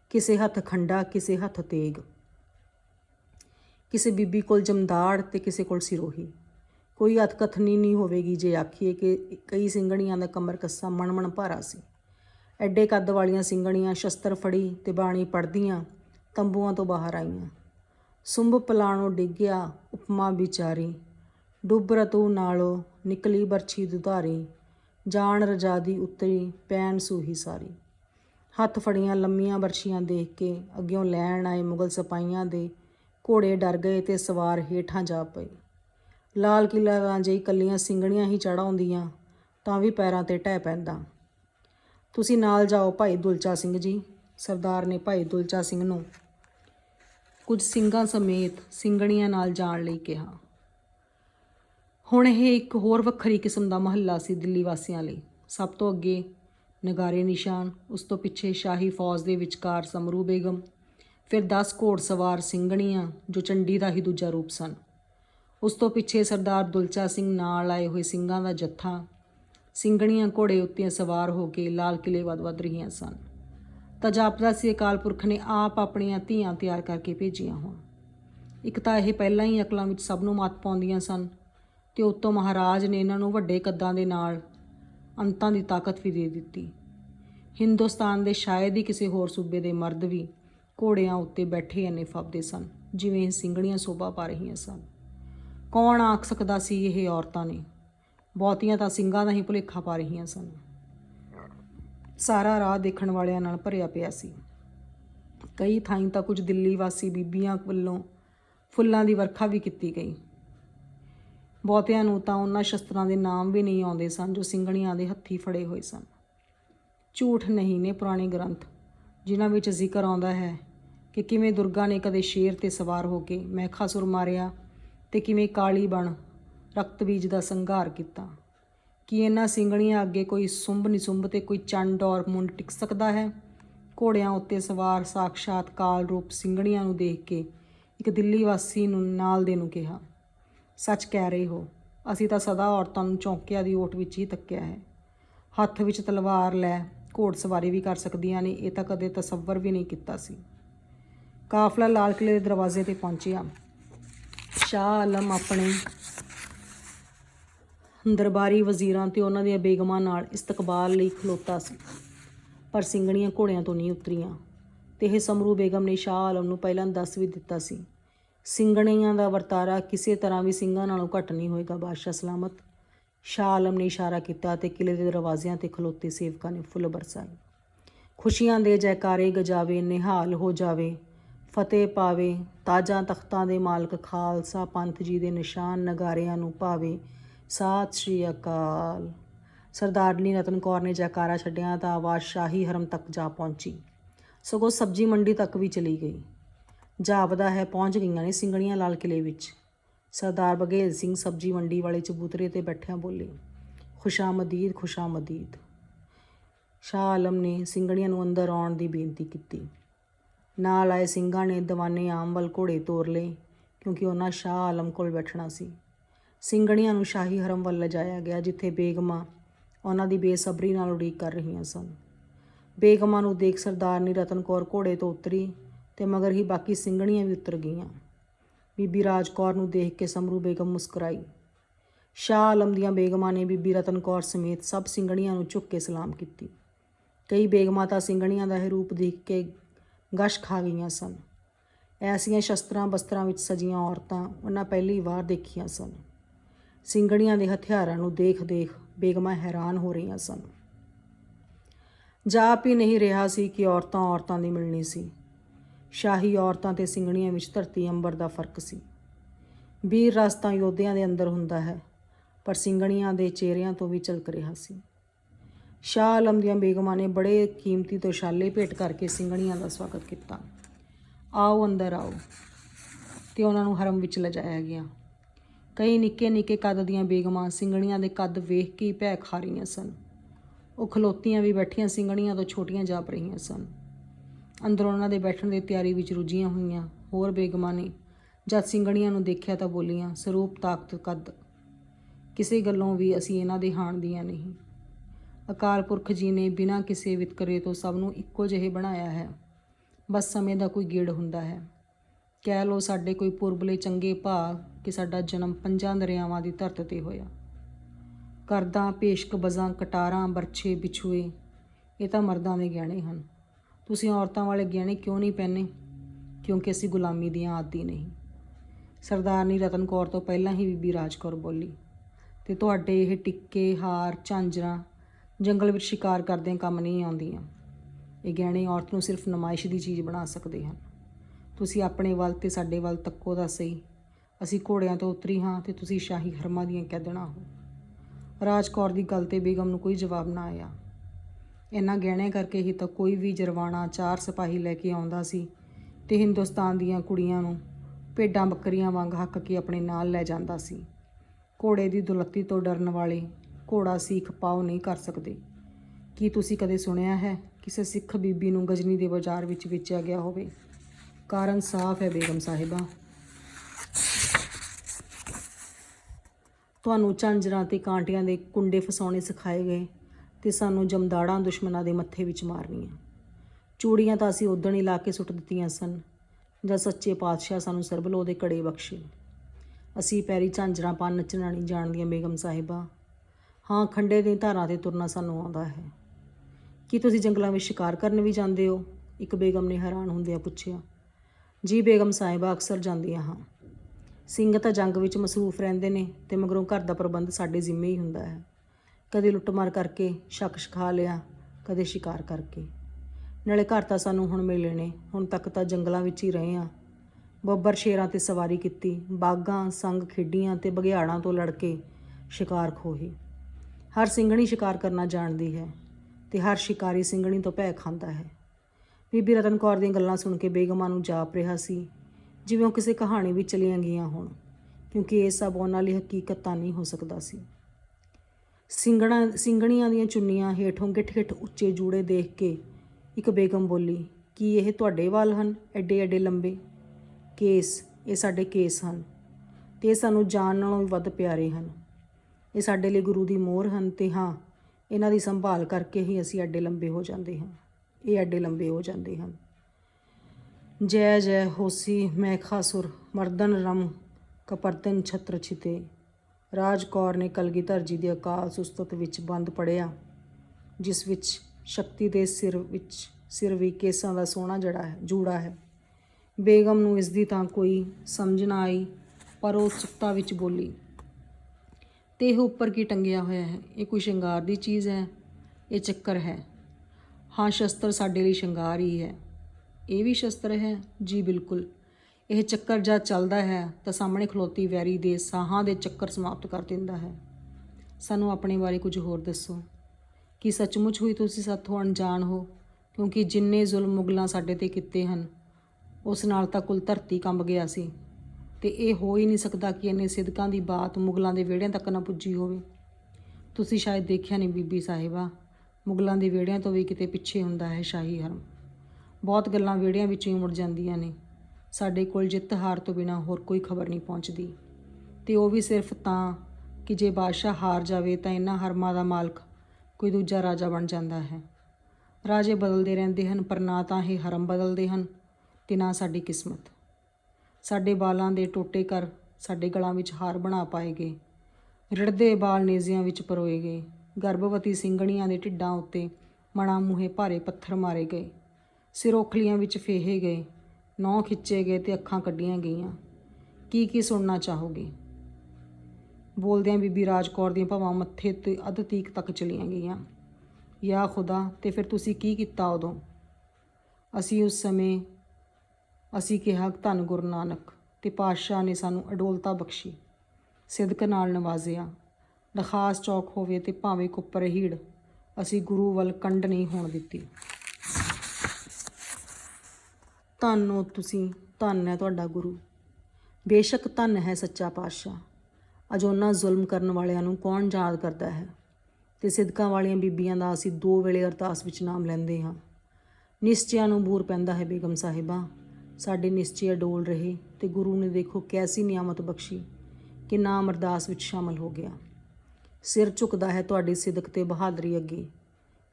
A: ਕਿਸੇ ਹੱਥ ਖੰਡਾ, ਕਿਸੇ ਹੱਥ ਤੇਗ। ਕਿਸੇ ਬੀਬੀ ਕੋਲ ਜਮਦਾੜ ਤੇ ਕਿਸੇ ਕੋਲ ਸਿਰੋਹੀ। ਕੋਈ ਹੱਥ ਨਹੀਂ ਹੋਵੇਗੀ ਜੇ ਆਖੀਏ ਕਿ ਕਈ ਸਿੰਘਣੀਆਂ ਦਾ ਕਮਰ ਕੱਸਾ ਮਣਮਣ ਭਾਰਾ ਸੀ। ਐਡੇ ਕੱਦ ਵਾਲੀਆਂ ਸਿੰਘਣੀਆਂ ਸ਼ਸਤਰ ਫੜੀ ਤੇ ਬਾਣੀ ਪੜਦੀਆਂ ਤੰਬੂਆਂ ਤੋਂ ਬਾਹਰ ਆਈਆਂ। ਸੁੰਭ ਪਲਾਣੋ ਡਿੱਗਿਆ ਉਪਮਾ ਵਿਚਾਰੀ ਡੁੱਬ ਰਤੂ ਨਾਲੋਂ ਨਿਕਲੀ ਬਰਛੀ ਦੁਧਾਰੀ ਜਾਣ ਰਜ਼ਾ ਦੀ ਉਤਰੀ ਪੈਣ ਸੂਹੀ ਸਾਰੀ। ਹੱਥ ਫੜੀਆਂ ਲੰਮੀਆਂ ਬਰਛੀਆਂ ਦੇਖ ਕੇ ਅੱਗਿਓਂ ਲੈਣ ਆਏ ਮੁਗਲ ਸਿਪਾਹੀਆਂ ਦੇ ਘੋੜੇ ਡਰ ਗਏ ਤੇ ਸਵਾਰ ਹੇਠਾਂ ਜਾ ਪਏ। ਲਾਲ ਕਿਲਾ ਤਾਂ ਜੇ ਕੱਲੀਆਂ ਸਿੰਘਣੀਆਂ ਹੀ ਚੜਾਉਂਦੀਆਂ ਤਾਂ ਵੀ ਪੈਰਾਂ ਤੇ ਟਹਿ ਪੈਂਦਾ। ਤੁਸੀਂ ਨਾਲ ਜਾਓ ਭਾਈ ਦੁਲਚਾ ਸਿੰਘ ਜੀ, ਸਰਦਾਰ ਨੇ ਭਾਈ ਦੁਲਚਾ ਸਿੰਘ ਨੂੰ। ਕੁਝ ਸਿੰਘਾਂ ਸਮੇਤ ਸਿੰਘਣੀਆਂ ਨਾਲ ਜਾਣ ਲਈ ਕਿਹਾ। ਹੁਣ ਇਹ ਇੱਕ ਹੋਰ ਵੱਖਰੀ ਕਿਸਮ ਦਾ ਮਹੱਲਾ ਸੀ ਦਿੱਲੀ ਵਾਸੀਆਂ ਲਈ। ਸਭ ਤੋਂ ਅੱਗੇ ਨਗਾਰੇ ਨਿਸ਼ਾਨ, ਉਸ ਤੋਂ ਪਿੱਛੇ ਸ਼ਾਹੀ ਫੌਜ ਦੇ ਵਿਚਕਾਰ ਸਮਰੂ ਬੇਗਮ, ਫਿਰ 10 ਘੋੜਸਵਾਰ ਸਿੰਘਣੀਆਂ ਜੋ ਚੰਡੀ ਦਾ ਹੀ ਦੂਜਾ ਰੂਪ ਸਨ। ਉਸ ਤੋਂ ਪਿੱਛੇ ਸਰਦਾਰ ਦੁਲਚਾ ਸਿੰਘ ਨਾਲ ਆਏ ਹੋਏ ਸਿੰਘਾਂ ਦਾ ਜੱਥਾ। ਸਿੰਘਣੀਆਂ ਘੋੜੇ ਉੱਤੇ ਸਵਾਰ ਹੋ ਕੇ ਲਾਲ ਕਿਲੇ ਵੱਲ ਵੱਧ ਰਹੀਆਂ ਸਨ। ਤਾਂ ਜਾਪਦਾ ਸੀ, ਅਕਾਲ ਪੁਰਖ ਨੇ ਆਪ ਆਪਣੀਆਂ ਧੀਆਂ ਤਿਆਰ ਕਰਕੇ ਭੇਜੀਆਂ ਹੋਣ। ਇੱਕ ਤਾਂ ਇਹ ਪਹਿਲਾਂ ਹੀ ਅਕਲਾਂ ਵਿੱਚ ਸਭ ਨੂੰ ਮੱਤ ਪਾਉਂਦੀਆਂ ਸਨ ਤੇ ਉਤੋਂ ਮਹਾਰਾਜ ਨੇ ਇਹਨਾਂ ਨੂੰ ਵੱਡੇ ਕੱਦਾਂ ਦੇ ਨਾਲ ਅੰਤਾਂ ਦੀ ਤਾਕਤ ਵੀ ਦੇ ਦਿੱਤੀ। ਹਿੰਦੁਸਤਾਨ ਦੇ ਸ਼ਾਇਦ ਹੀ ਕਿਸੇ ਹੋਰ ਸੂਬੇ ਦੇ ਮਰਦ ਵੀ ਘੋੜਿਆਂ ਉੱਤੇ ਬੈਠੇ ਇੰਨੇ ਫੱਬਦੇ ਸਨ, ਜਿਵੇਂ ਇਹ ਸਿੰਘਣੀਆਂ ਸੋਭਾ ਪਾ ਰਹੀਆਂ ਸਨ। ਕੌਣ ਆਖ ਸਕਦਾ ਸੀ ਇਹ ਔਰਤਾਂ ਨੇ? ਬਹੁਤੀਆਂ ਤਾਂ ਸਿੰਘਾਂ ਦਾ ਹੀ ਭੁਲੇਖਾ ਪਾ ਰਹੀਆਂ ਸਨ। ਸਾਰਾ ਰਾਹ ਦੇਖਣ ਵਾਲਿਆਂ ਨਾਲ ਭਰਿਆ ਪਿਆ ਸੀ। ਕਈ ਥਾਈਂ ਤਾਂ ਕੁਝ ਦਿੱਲੀ ਵਾਸੀ ਬੀਬੀਆਂ ਵੱਲੋਂ ਫੁੱਲਾਂ ਦੀ ਵਰਖਾ ਵੀ ਕੀਤੀ ਗਈ। ਬਹੁਤਿਆਂ ਨੂੰ ਤਾਂ ਉਹਨਾਂ ਸ਼ਸਤਰਾਂ ਦੇ ਨਾਮ ਵੀ ਨਹੀਂ ਆਉਂਦੇ ਸਨ ਜੋ ਸਿੰਘਣੀਆਂ ਦੇ ਹੱਥੀ ਫੜੇ ਹੋਏ ਸਨ। ਝੂਠ ਨਹੀਂ ਨੇ ਪੁਰਾਣੇ ਗ੍ਰੰਥ, ਜਿਨ੍ਹਾਂ ਵਿੱਚ ਜ਼ਿਕਰ ਆਉਂਦਾ ਹੈ ਕਿ ਕਿਵੇਂ ਦੁਰਗਾ ਨੇ ਕਦੇ ਸ਼ੇਰ ਤੇ ਸਵਾਰ ਹੋ ਕੇ ਮੈਖਾਸੁਰ ਮਾਰਿਆ ਤੇ ਕਿਵੇਂ ਕਾਲੀ ਬਣ, ਰਕਤ ਬੀਜ ਦਾ ਸੰਘਾਰ ਕੀਤਾ। ਕੀ ਇਹਨਾਂ ਸਿੰਗਣੀਆਂ ਅੱਗੇ ਕੋਈ ਸੁੰਭ ਨਿਸੁੰਭ ਤੇ ਕੋਈ ਚੰਡ ਔਰ ਮੁੰਡ ਟਿਕ ਸਕਦਾ ਹੈ? ਘੋੜਿਆਂ ਉੱਤੇ ਸਵਾਰ ਸਾਖਸ਼ਾਤ ਕਾਲ ਰੂਪ ਸਿੰਘਣੀਆਂ ਨੂੰ ਦੇਖ ਕੇ ਇੱਕ ਦਿੱਲੀ ਵਾਸੀ ਨੂੰ ਨਾਲ ਦੇ ਨੂੰ ਕਿਹਾ, ਸੱਚ ਕਹਿ ਰਹੇ ਹੋ, ਅਸੀਂ ਤਾਂ ਸਦਾ ਔਰਤਾਂ ਨੂੰ ਚੌਂਕਿਆਂ ਦੀ ਓਟ ਵਿੱਚ ਹੀ ਤੱਕਿਆ ਹੈ। ਹੱਥ ਵਿੱਚ ਤਲਵਾਰ ਲੈ, ਘੋੜ ਸਵਾਰੀ ਵੀ ਕਰ ਸਕਦੀਆਂ ਨੇ, ਇਹ ਤਾਂ ਕਦੇ ਤਸੱਵਰ ਵੀ ਨਹੀਂ ਕੀਤਾ ਸੀ। ਕਾਫਲਾ ਲਾਲ ਕਿਲੇ ਦੇ ਦਰਵਾਜ਼ੇ ਤੇ ਪਹੁੰਚਿਆ। ਸ਼ਾਹ ਆਲਮ ਆਪਣੇ ਦਰਬਾਰੀ ਵਜ਼ੀਰਾਂ ਤੇ ਉਹਨਾਂ ਦੀਆਂ ਬੇਗਮਾਂ ਨਾਲ ਇਸਤਕਬਾਲ ਲਈ ਖਲੋਤਾ ਸੀ। ਪਰ ਸਿੰਘਣੀਆਂ ਘੋੜਿਆਂ ਤੋਂ ਨਹੀਂ ਉਤਰੀਆਂ ਤੇ ਇਹ ਸਮਰੂ ਬੇਗਮ ਨੇ ਸ਼ਾਹ ਆਲਮ ਨੂੰ ਪਹਿਲਾਂ ਦੱਸ ਵੀ ਦਿੱਤਾ ਸੀ, ਸਿੰਘਣੀਆਂ ਦਾ ਵਰਤਾਰਾ ਕਿਸੇ ਤਰ੍ਹਾਂ ਵੀ ਸਿੰਘਾਂ ਨਾਲੋਂ ਘੱਟ ਨਹੀਂ ਹੋਏਗਾ, ਬਾਦਸ਼ਾਹ ਸਲਾਮਤ। ਸ਼ਾਹ ਆਲਮ ਨੇ ਇਸ਼ਾਰਾ ਕੀਤਾ ਤੇ ਕਿਲੇ ਦੇ ਦਰਵਾਜ਼ਿਆਂ ਤੇ ਖਲੋਤੇ ਸੇਵਕਾਂ ਨੇ ਫੁੱਲ ਬਰਸਾਏ ਖੁਸ਼ੀਆਂ ਦੇ ਜੈਕਾਰੇ ਗਜਾਵੇ, ਨਿਹਾਲ ਹੋ ਜਾਵੇ। ਫਤਿਹ ਪਾਵੇ, ਤਾਜਾਂ ਤਖਤਾਂ ਦੇ ਮਾਲਕ ਖਾਲਸਾ ਪੰਥ ਜੀ ਦੇ ਨਿਸ਼ਾਨ ਨਗਾਰਿਆਂ ਨੂੰ ਪਾਵੇ। ਸਤਿ ਸ਼੍ਰੀ ਅਕਾਲ। ਸਰਦਾਰਨੀ ਰਤਨ ਕੌਰ ਨੇ ਜੈਕਾਰਾ ਛੱਡਿਆ ਤਾਂ ਆਵਾਜ਼ ਸ਼ਾਹੀ ਹਰਮ ਤੱਕ ਜਾ ਪਹੁੰਚੀ। ਸਗੋਂ ਸਬਜ਼ੀ ਮੰਡੀ ਤੱਕ ਵੀ ਚਲੀ ਗਈ। ਜਾਪਦਾ ਹੈ ਪਹੁੰਚ ਗਈਆਂ ਨੇ ਸਿੰਘਣੀਆਂ ਲਾਲ ਕਿਲੇ ਵਿੱਚ। ਸਰਦਾਰ ਬਘੇਲ ਸਿੰਘ ਸਬਜ਼ੀ ਮੰਡੀ ਵਾਲੇ ਚਬੂਤਰੇ ਤੇ ਬੈਠਿਆਂ ਬੋਲੇ ਖੁਸ਼ਾਮਦੀਦ ਖੁਸ਼ਾਮਦੀਦ ਸ਼ਾਹ ਆਲਮ ਨੇ ਸਿੰਘਣੀਆਂ ਨੂੰ ਅੰਦਰ ਆਉਣ ਦੀ ਬੇਨਤੀ ਕੀਤੀ। ਨਾਲ ਆਏ ਸਿੰਘਾਂ ਨੇ ਦੀਵਾਨੇ ਆਮ ਵੱਲ ਘੋੜੇ ਤੋਰ ਲਏ, ਕਿਉਂਕਿ ਉਹਨਾਂ ਸ਼ਾਹ ਆਲਮ ਕੋਲ ਬੈਠਣਾ ਸੀ। ਸਿੰਘਣੀਆਂ ਨੂੰ ਸ਼ਾਹੀ ਹਰਮ ਵੱਲ ਲਿਜਾਇਆ ਗਿਆ, ਜਿੱਥੇ ਬੇਗਮਾਂ ਉਹਨਾਂ ਦੀ ਬੇਸਬਰੀ ਨਾਲ ਉਡੀਕ ਕਰ ਰਹੀਆਂ ਸਨ। ਬੇਗਮਾਂ ਨੂੰ ਦੇਖ ਸਰਦਾਰਨੀ ਰਤਨ ਕੌਰ ਘੋੜੇ ਤੋਂ ਉਤਰੀ ਤੇ ਮਗਰ ਹੀ ਬਾਕੀ ਸਿੰਘਣੀਆਂ ਵੀ ਉਤਰ ਗਈਆਂ। ਬੀਬੀ ਰਾਜ ਕੌਰ ਨੂੰ ਦੇਖ ਕੇ ਸਮਰੂ ਬੇਗਮ ਮੁਸਕਰਾਈ। ਸ਼ਾਹ ਆਲਮ ਦੀਆਂ ਬੇਗਮਾਂ ਨੇ ਬੀਬੀ ਰਤਨ ਕੌਰ ਸਮੇਤ ਸਭ ਸਿੰਘਣੀਆਂ ਨੂੰ ਝੁੱਕ ਕੇ ਸਲਾਮ ਕੀਤੀ। ਕਈ ਬੇਗਮਾਂ ਤਾਂ ਸਿੰਘਣੀਆਂ ਦਾ ਇਹ ਰੂਪ ਦੇਖ ਕੇ ਗਸ਼ ਖਾ ਗਈਆਂ ਸਨ। ਐਸੀਆਂ ਸ਼ਸਤਰਾਂ ਬਸਤਰਾਂ ਵਿੱਚ ਸਜੀਆਂ ਔਰਤਾਂ ਉਹਨਾਂ ਪਹਿਲੀ ਵਾਰ ਦੇਖੀਆਂ ਸਨ। ਸਿੰਘਣੀਆਂ ਦੇ ਹਥਿਆਰਾਂ ਨੂੰ ਦੇਖ-ਦੇਖ ਬੇਗਮਾਂ ਹੈਰਾਨ ਹੋ ਰਹੀਆਂ ਸਨ। ਜਾਪ ਹੀ ਨਹੀਂ ਰਿਹਾ ਸੀ ਕਿ ਔਰਤਾਂ ਔਰਤਾਂ ਦੀ ਮਿਲਣੀ ਸੀ। ਸ਼ਾਹੀ ਔਰਤਾਂ ਤੇ ਸਿੰਘਣੀਆਂ ਵਿੱਚ ਧਰਤੀ ਅੰਬਰ ਦਾ ਫ਼ਰਕ ਸੀ। ਵੀਰ ਰਸ ਤਾਂ ਯੋਧਿਆਂ ਦੇ ਅੰਦਰ ਹੁੰਦਾ ਹੈ, ਪਰ ਸਿੰਘਣੀਆਂ ਦੇ ਚਿਹਰਿਆਂ ਤੋਂ ਵੀ ਝਲਕ ਰਿਹਾ ਸੀ। ਸ਼ਾਹ ਆਲਮ ਦੀਆਂ ਬੇਗਮਾਂ ਨੇ ਬੜੇ ਕੀਮਤੀ ਤੋਸ਼ਾਲੇ ਭੇਟ ਕਰਕੇ ਸਿੰਘਣੀਆਂ ਦਾ ਸਵਾਗਤ ਕੀਤਾ। ਆਓ ਅੰਦਰ ਆਓ ਤੇ ਉਹਨਾਂ ਨੂੰ ਹਰਮ ਵਿੱਚ ਲਿਜਾਇਆ ਗਿਆ। ਕਈ ਨਿੱਕੇ ਨਿੱਕੇ ਕੱਦ ਦੀਆਂ ਬੇਗਮਾਂ ਸਿੰਘਣੀਆਂ ਦੇ ਕੱਦ ਵੇਖ ਕੇ ਹੀ ਭੈ ਖਾ ਰਹੀਆਂ ਸਨ। ਉਹ ਖਲੋਤੀਆਂ ਵੀ ਬੈਠੀਆਂ ਸਿੰਘਣੀਆਂ ਤੋਂ ਛੋਟੀਆਂ ਜਾਪ ਰਹੀਆਂ ਸਨ। ਅੰਦਰ ਉਹਨਾਂ ਦੇ ਬੈਠਣ ਦੀ ਤਿਆਰੀ ਵਿੱਚ ਰੁੱਝੀਆਂ ਹੋਈਆਂ ਹੋਰ ਬੇਗਮਾਂ ਨੇ ਜਦ ਸਿੰਘਣੀਆਂ ਨੂੰ ਦੇਖਿਆ ਤਾਂ ਬੋਲੀਆਂ, ਸਰੂਪ ਤਾਕਤ ਕੱਦ। ਕਿਸੇ ਗੱਲੋਂ ਵੀ ਅਸੀਂ ਇਹਨਾਂ ਦੇ ਹਾਣ ਦੀਆਂ ਨਹੀਂ। ਅਕਾਲ ਪੁਰਖ ਜੀ ਨੇ ਬਿਨਾਂ ਕਿਸੇ ਵਿਤਕਰੇ ਤੋਂ ਸਭ ਨੂੰ ਇੱਕੋ ਜਿਹੇ ਬਣਾਇਆ ਹੈ। ਬਸ ਸਮੇਂ ਦਾ ਕੋਈ ਗੇੜ ਹੁੰਦਾ ਹੈ। ਕਹਿ ਲੋ ਸਾਡੇ ਕੋਈ ਪੁਰਬਲੇ ਚੰਗੇ ਭਾਗ ਕਿ ਸਾਡਾ ਜਨਮ ਪੰਜਾਂ ਦਰਿਆਵਾਂ ਦੀ ਧਰਤ ਤੇ ਹੋਇਆ। ਕਰਦਾਂ, ਪੇਸ਼ਕ ਬਜ਼ਾਂ, ਕਟਾਰਾਂ, ਬਰਛੇ, ਬਿਛੂਏ, ਇਹ ਤਾਂ ਮਰਦਾਂ ਦੇ ਗਹਿਣੇ ਹਨ। ਤੁਸੀਂ ਔਰਤਾਂ ਵਾਲੇ ਗਹਿਣੇ ਕਿਉਂ ਨਹੀਂ ਪਹਿਨੇ? ਕਿਉਂਕਿ ਅਸੀਂ ਗੁਲਾਮੀ ਦੀਆਂ ਆਦੀ ਨਹੀਂ। ਸਰਦਾਰਨੀ ਰਤਨ ਕੌਰ ਤੋਂ ਪਹਿਲਾਂ ਹੀ ਬੀਬੀ ਰਾਜ ਕੌਰ ਬੋਲੀ, ਤੇ ਤੁਹਾਡੇ ਇਹ ਟਿੱਕੇ, ਹਾਰ, ਝਾਂਜਰਾਂ ਜੰਗਲ ਵਿੱਚ ਸ਼ਿਕਾਰ ਕਰਦਿਆਂ ਕੰਮ ਨਹੀਂ ਆਉਂਦੀਆਂ। ਇਹ ਗਹਿਣੇ ਔਰਤ ਨੂੰ ਸਿਰਫ ਨਮਾਇਸ਼ ਦੀ ਚੀਜ਼ ਬਣਾ ਸਕਦੇ ਹਨ। ਤੁਸੀਂ ਆਪਣੇ ਵੱਲ ਤੇ ਸਾਡੇ ਵੱਲ ਤੱਕੋ ਦਾ ਸਹੀ। ਅਸੀਂ ਘੋੜਿਆਂ ਤੋਂ ਉਤਰੀ ਹਾਂ ਤੇ ਤੁਸੀਂ ਸ਼ਾਹੀ ਹਰਮਾਂ ਦੀਆਂ ਕੈਦਣਾ ਹੋ। ਰਾਜ ਕੌਰ ਦੀ ਗੱਲ ਤੇ ਬੇਗਮ ਨੂੰ ਕੋਈ ਜਵਾਬ ਨਾ ਆਇਆ। ਇਹਨਾਂ ਗਹਿਣਿਆਂ ਕਰਕੇ ਹੀ ਤਾਂ ਕੋਈ ਵੀ ਜਰਵਾਣਾ, ਚਾਰ ਸਿਪਾਹੀ ਲੈ ਕੇ ਆਉਂਦਾ ਸੀ ਤੇ ਹਿੰਦੁਸਤਾਨ ਦੀਆਂ ਕੁੜੀਆਂ ਨੂੰ ਭੇਡਾਂ ਬੱਕਰੀਆਂ ਵਾਂਗ ਹੱਕ ਕੇ ਆਪਣੇ ਨਾਲ ਲੈ ਜਾਂਦਾ ਸੀ। ਘੋੜੇ ਦੀ ਦੁਲੱਤੀ ਤੋਂ ਡਰਨ ਵਾਲੇ ਘੋੜਾ ਸੀਖ ਪਾਓ ਨਹੀਂ ਕਰ ਸਕਦੇ। ਕੀ ਤੁਸੀਂ ਕਦੇ ਸੁਣਿਆ ਹੈ ਕਿਸੇ ਸਿੱਖ ਬੀਬੀ ਨੂੰ ਗਜਨੀ ਦੇ ਬਾਜ਼ਾਰ ਵਿੱਚ ਵੇਚਿਆ ਗਿਆ ਹੋਵੇ? ਕਾਰਨ ਸਾਫ਼ ਹੈ ਬੇਗਮ ਸਾਹਿਬਾ। ਤੁਹਾਨੂੰ ਝਾਂਜਰਾਂ ਤੇ ਕਾਂਟਿਆਂ ਦੇ ਕੁੰਡੇ ਫਸਾਉਣੇ ਸਿਖਾਏ ਗਏ ਤੇ ਸਾਨੂੰ ਜਮਦਾੜਾਂ ਦੁਸ਼ਮਣਾਂ ਦੇ ਮੱਥੇ ਵਿੱਚ ਮਾਰਨੀਆਂ। ਚੂੜੀਆਂ ਤਾਂ ਅਸੀਂ ਉਦਣ ਹੀ ਲਾ ਕੇ ਸੁੱਟ ਦਿੱਤੀਆਂ ਸਨ ਜਾਂ ਸੱਚੇ ਪਾਤਸ਼ਾਹ ਸਾਨੂੰ ਸਰਬਲੋ ਦੇ ਕੜੇ ਬਖਸ਼ੇ। ਅਸੀਂ ਪੈਰੀ ਝਾਂਜਰਾਂ ਪਾ ਨੱਚਣਾ ਨਹੀਂ ਜਾਣਦੀਆਂ ਬੇਗਮ ਸਾਹਿਬਾ। ਹਾਂ, ਖੰਡੇ ਦੀ ਧਾਰਾਂ ਤੇ ਤੁਰਨਾ ਸਾਨੂੰ ਆਉਂਦਾ ਹੈ। ਕੀ ਤੁਸੀਂ ਜੰਗਲਾਂ ਵਿੱਚ ਸ਼ਿਕਾਰ ਕਰਨ ਵੀ ਜਾਂਦੇ ਹੋ? ਇੱਕ ਬੇਗਮ ਨੇ ਹੈਰਾਨ ਹੁੰਦਿਆਂ ਪੁੱਛਿਆ। ਜੀ, ਬੇਗਮ ਸਾਹਿਬਾ ਅਕਸਰ ਜਾਂਦੀਆਂ ਹਾਂ। ਸਿੰਘ ਤਾਂ ਜੰਗ ਵਿੱਚ ਮਸਰੂਫ ਰਹਿੰਦੇ ਨੇ ਤੇ ਮਗਰੋਂ ਘਰ ਦਾ ਪ੍ਰਬੰਧ ਸਾਡੇ ਜ਼ਿੰਮੇ ਹੀ ਹੁੰਦਾ ਹੈ। ਕਦੇ ਲੁੱਟਮਾਰ ਕਰਕੇ, ਸ਼ੱਕ ਸ਼ਖਾ ਲਿਆ, ਕਦੇ ਸ਼ਿਕਾਰ ਕਰਕੇ। ਨਾਲੇ ਘਰ ਤਾਂ ਸਾਨੂੰ ਹੁਣ ਮਿਲੇ ਨੇ, ਹੁਣ ਤੱਕ ਤਾਂ ਜੰਗਲਾਂ ਵਿੱਚ ਹੀ ਰਹੇ ਆ ਬੱਬਰ ਸ਼ੇਰਾਂ ਤੇ ਸਵਾਰੀ ਕੀਤੀ, ਬਾਗਾਂ, ਸੰਗ ਖੇਡੀਆਂ ਤੇ ਬਘਿਆੜਾਂ ਤੋਂ ਲੜ ਕੇ ਸ਼ਿਕਾਰ ਖੋਹੇ। ਹਰ ਸਿੰਘਣੀ ਸ਼ਿਕਾਰ ਕਰਨਾ ਜਾਣਦੀ ਹੈ ਤੇ ਹਰ ਸ਼ਿਕਾਰੀ ਸਿੰਘਣੀ ਤੋਂ ਭੈ ਖਾਂਦਾ ਹੈ। ਬੀਬੀ ਰਤਨ ਕੌਰ ਦੀਆਂ ਗੱਲਾਂ ਸੁਣ ਕੇ ਬੇਗਮਾਂ ਨੂੰ ਜਾਪ ਰਿਹਾ ਸੀ, ਜਿਵੇਂ ਉਹ ਕਿਸੇ ਕਹਾਣੀ ਵਿੱਚ ਚਲੀਆਂ ਗਈਆਂ ਹੋਣ, ਕਿਉਂਕਿ ਇਹ ਸਭ ਉਹਨਾਂ ਲਈ ਹਕੀਕਤ ਤਾਂ ਨਹੀਂ ਹੋ ਸਕਦਾ ਸੀ। ਸਿੰਘਣਾ ਸਿੰਘਣੀਆਂ ਦੀਆਂ ਚੁੰਨੀਆਂ ਹੇਠੋਂ ਗਿੱਠ-ਗਿੱਠ ਉੱਚੇ ਜੂੜੇ ਦੇਖ ਕੇ ਇੱਕ ਬੇਗਮ ਬੋਲੀ, ਕੀ ਇਹ ਤੁਹਾਡੇ ਵਾਲ ਹਨ, ਐਡੇ ਐਡੇ ਲੰਬੇ? ਕੇਸ, ਇਹ ਸਾਡੇ ਕੇਸ ਹਨ ਤੇ ਇਹ ਸਾਨੂੰ ਜਾਨ ਨਾਲੋਂ ਵੀ ਵੱਧ ਪਿਆਰੇ ਹਨ। ਇਹ ਸਾਡੇ ਲਈ ਗੁਰੂ ਦੀ ਮੋਹਰ ਹਨ ਤੇ ਹਾਂ, ਇਹਨਾਂ ਦੀ ਸੰਭਾਲ ਕਰਕੇ ਹੀ ਅਸੀਂ ਐਡੇ ਲੰਬੇ ਹੋ ਜਾਂਦੇ ਹਾਂ। ਇਹ ਐਡੇ ਲੰਬੇ ਹੋ ਜਾਂਦੇ ਹਨ। ਜੈ ਜੈ ਹੋਸੀ ਮੈਖਾਸੁਰ ਮਰਦਨ ਰਮ ਕਪਰਤਨ ਛਤਰ ਛਿਤੇ। ਰਾਜ ਕੌਰ ਨੇ ਕਲਗੀਧਰ ਜੀ ਦੇ ਅਕਾਲ ਸੁਸਤਤ ਵਿੱਚ ਬੰਦ ਪੜਿਆ ਜਿਸ ਵਿੱਚ ਸ਼ਕਤੀ ਦੇ ਸਿਰ ਵਿੱਚ ਸਿਰ ਵੀ ਕੇਸਾਂ ਦਾ ਸੋਹਣਾ ਜੜਾ ਹੈ, ਜੂੜਾ ਹੈ। ਬੇਗਮ ਨੂੰ ਇਸ ਦੀ ਤਾਂ ਕੋਈ ਸਮਝ ਨਾ ਆਈ, ਪਰ ਉਹ ਸੁੱਤਾ ਵਿੱਚ ਬੋਲੀ ਤੇ ਇਹ ਉੱਪਰ ਕੀ ਟੰਗਿਆ ਹੋਇਆ ਹੈ? ਇਹ ਕੋਈ ਸ਼ਿੰਗਾਰ ਦੀ ਚੀਜ਼ ਹੈ? ਇਹ ਚੱਕਰ ਹੈ। ਹਾਂ, ਸ਼ਸਤਰ ਸਾਡੇ ਲਈ ਸ਼ਿੰਗਾਰ ਹੀ ਹੈ। ਇਹ ਵੀ ਸ਼ਸਤਰ ਹੈ? ਜੀ, ਬਿਲਕੁਲ। ਇਹ ਚੱਕਰ ਜਦ ਚੱਲਦਾ ਹੈ, ਤਾਂ ਸਾਹਮਣੇ ਖਲੋਤੀ ਵੈਰੀ ਦੇ ਸਾਹਾਂ ਦੇ ਚੱਕਰ ਸਮਾਪਤ ਕਰ ਦਿੰਦਾ ਹੈ। ਸਾਨੂੰ ਆਪਣੇ ਬਾਰੇ ਕੁਝ ਹੋਰ ਦੱਸੋ। ਕਿ ਸੱਚਮੁੱਚ ਹੋਈ ਤੁਸੀਂ ਸਾਥੋਂ ਅਣਜਾਣ ਹੋ? ਕਿਉਂਕਿ ਜਿੰਨੇ ਜ਼ੁਲਮ ਮੁਗਲਾਂ ਸਾਡੇ ਤੇ ਕੀਤੇ ਹਨ, ਉਸ ਨਾਲ ਤਾਂ ਕੁੱਲ ਧਰਤੀ ਕੰਬ ਗਿਆ ਸੀ। ਤੇ ਇਹ ਹੋ ਹੀ ਨਹੀਂ ਸਕਦਾ ਕਿ ਇੰਨੇ ਸਿਦਕਾਂ ਦੀ ਬਾਤ ਮੁਗਲਾਂ ਦੇ ਵਿਹੜਿਆਂ ਤੱਕ ਨਾ ਪੁੱਜੀ ਹੋਵੇ। ਤੁਸੀਂ ਸ਼ਾਇਦ ਦੇਖਿਆ ਨਹੀਂ ਬੀਬੀ ਸਾਹਿਬਾ, ਮੁਗਲਾਂ ਦੇ ਵਿਹੜਿਆਂ ਤੋਂ ਵੀ ਕਿਤੇ ਪਿੱਛੇ ਹੁੰਦਾ ਹੈ ਸ਼ਾਹੀ ਹਰਮ। ਬਹੁਤ ਗੱਲਾਂ ਵਿਹੜਿਆਂ ਵਿੱਚੋਂ ਹੀ ਮੁੜ ਜਾਂਦੀਆਂ ਨੇ। ਸਾਡੇ ਕੋਲ ਜਿੱਤ ਹਾਰ ਤੋਂ ਬਿਨਾ ਹੋਰ ਕੋਈ ਖਬਰ ਨਹੀਂ ਪਹੁੰਚਦੀ। ਤੇ ਉਹ ਵੀ ਸਿਰਫ ਤਾਂ ਕਿ ਜੇ ਬਾਦਸ਼ਾਹ ਹਾਰ ਜਾਵੇ ਤਾਂ ਇਹਨਾਂ ਹਰਮਾਂ ਦਾ ਮਾਲਕ ਕੋਈ ਦੂਜਾ ਰਾਜਾ ਬਣ ਜਾਂਦਾ ਹੈ। ਰਾਜੇ ਬਦਲਦੇ ਰਹਿੰਦੇ ਹਨ ਪਰ ਨਾ ਤਾਂ ਇਹ ਹਰਮ ਬਦਲਦੇ ਹਨ ਤੇ ਨਾ ਸਾਡੀ ਕਿਸਮਤ। ਸਾਡੇ ਬਾਲਾਂ ਦੇ ਟੋਟੇ ਕਰ ਸਾਡੇ ਗਲਾਂ ਵਿੱਚ ਹਾਰ ਬਣਾ ਪਾਏ ਗਏ। ਰਿੜਦੇ ਬਾਲ ਨੇਜ਼ਿਆਂ ਵਿੱਚ ਪਰੋਏ ਗਏ। ਗਰਭਵਤੀ ਸਿੰਘਣੀਆਂ ਦੇ ਢਿੱਡਾਂ ਉੱਤੇ ਮਣਾ ਮੂਹੇ ਭਾਰੇ ਪੱਥਰ ਮਾਰੇ ਗਏ। ਸਿਰੋਖਲੀਆਂ ਵਿੱਚ ਫੇਹੇ ਗਏ। ਨੌ ਖਿੱਚੇ ਗਏ ਤੇ ਅੱਖਾਂ ਕੱਢੀਆਂ ਗਈਆਂ। ਕੀ ਕੀ ਸੁਣਨਾ ਚਾਹੋਗੇ? ਬੋਲਦਿਆਂ ਬੀਬੀ ਰਾਜਕੌਰ ਦੀਆਂ ਭਾਵਾਂ ਮੱਥੇ ਤੇ ਅੱਧ ਤੀਕ ਤੱਕ ਚਲੀਆਂ ਗਈਆਂ। ਯਾ ਖੁਦਾ, ਤੇ ਫਿਰ ਤੁਸੀਂ ਕੀ ਕੀਤਾ ਉਦੋਂ? ਅਸੀਂ ਉਸ ਸਮੇਂ ਅਸੀਂ ਕਿਹਾ, ਧੰਨ ਗੁਰੂ ਨਾਨਕ, ਤੇ ਪਾਤਸ਼ਾਹ ਨੇ ਸਾਨੂੰ ਅਡੋਲਤਾ ਬਖਸ਼ੀ। ਸਿਦਕ ਨਾਲ ਨਵਾਜ਼ਿਆ ਦਖਾਸ ਚੌਕ ਹੋਵੇ ਤੇ ਭਾਵੇਂ ਕੁੱਪਰ ਹੀੜ, ਅਸੀਂ ਗੁਰੂ ਵੱਲ ਕੰਡ ਨਹੀਂ ਹੋਣ ਦਿੱਤੀ। ਧੰਨੋ ਤੁਸੀਂ, ਧੰਨ ਹੈ ਤੁਹਾਡਾ ਗੁਰੂ। ਬੇਸ਼ੱਕ ਧੰਨ ਹੈ ਸੱਚਾ ਪਾਤਸ਼ਾਹ। ਅਜੋਨਾ ਜ਼ੁਲਮ ਕਰਨ ਵਾਲਿਆਂ ਨੂੰ ਕੌਣ ਯਾਦ ਕਰਦਾ ਹੈ? ਤੇ ਸਿਦਕਾਂ ਵਾਲੀਆਂ ਬੀਬੀਆਂ ਦਾ ਅਸੀਂ ਦੋ ਵੇਲੇ ਅਰਦਾਸ ਵਿੱਚ ਨਾਮ ਲੈਂਦੇ ਹਾਂ। ਨਿਸ਼ਚਿਆਂ ਨੂੰ ਬੂਰ ਪੈਂਦਾ ਹੈ ਬੇਗਮ ਸਾਹਿਬਾ। ਸਾਡੇ ਨਿਸ਼ਚੇ ਡੋਲ ਰਹੇ ਤੇ ਗੁਰੂ ਨੇ ਦੇਖੋ ਕੈਸੀ ਨਿਆਮਤ ਬਖਸ਼ੀ ਕਿ ਨਾਮ ਅਰਦਾਸ ਵਿੱਚ ਸ਼ਾਮਲ ਹੋ ਗਿਆ। ਸਿਰ ਝੁਕਦਾ ਹੈ ਤੁਹਾਡੀ ਸਿਦਕ ਤੇ ਬਹਾਦਰੀ ਅੱਗੇ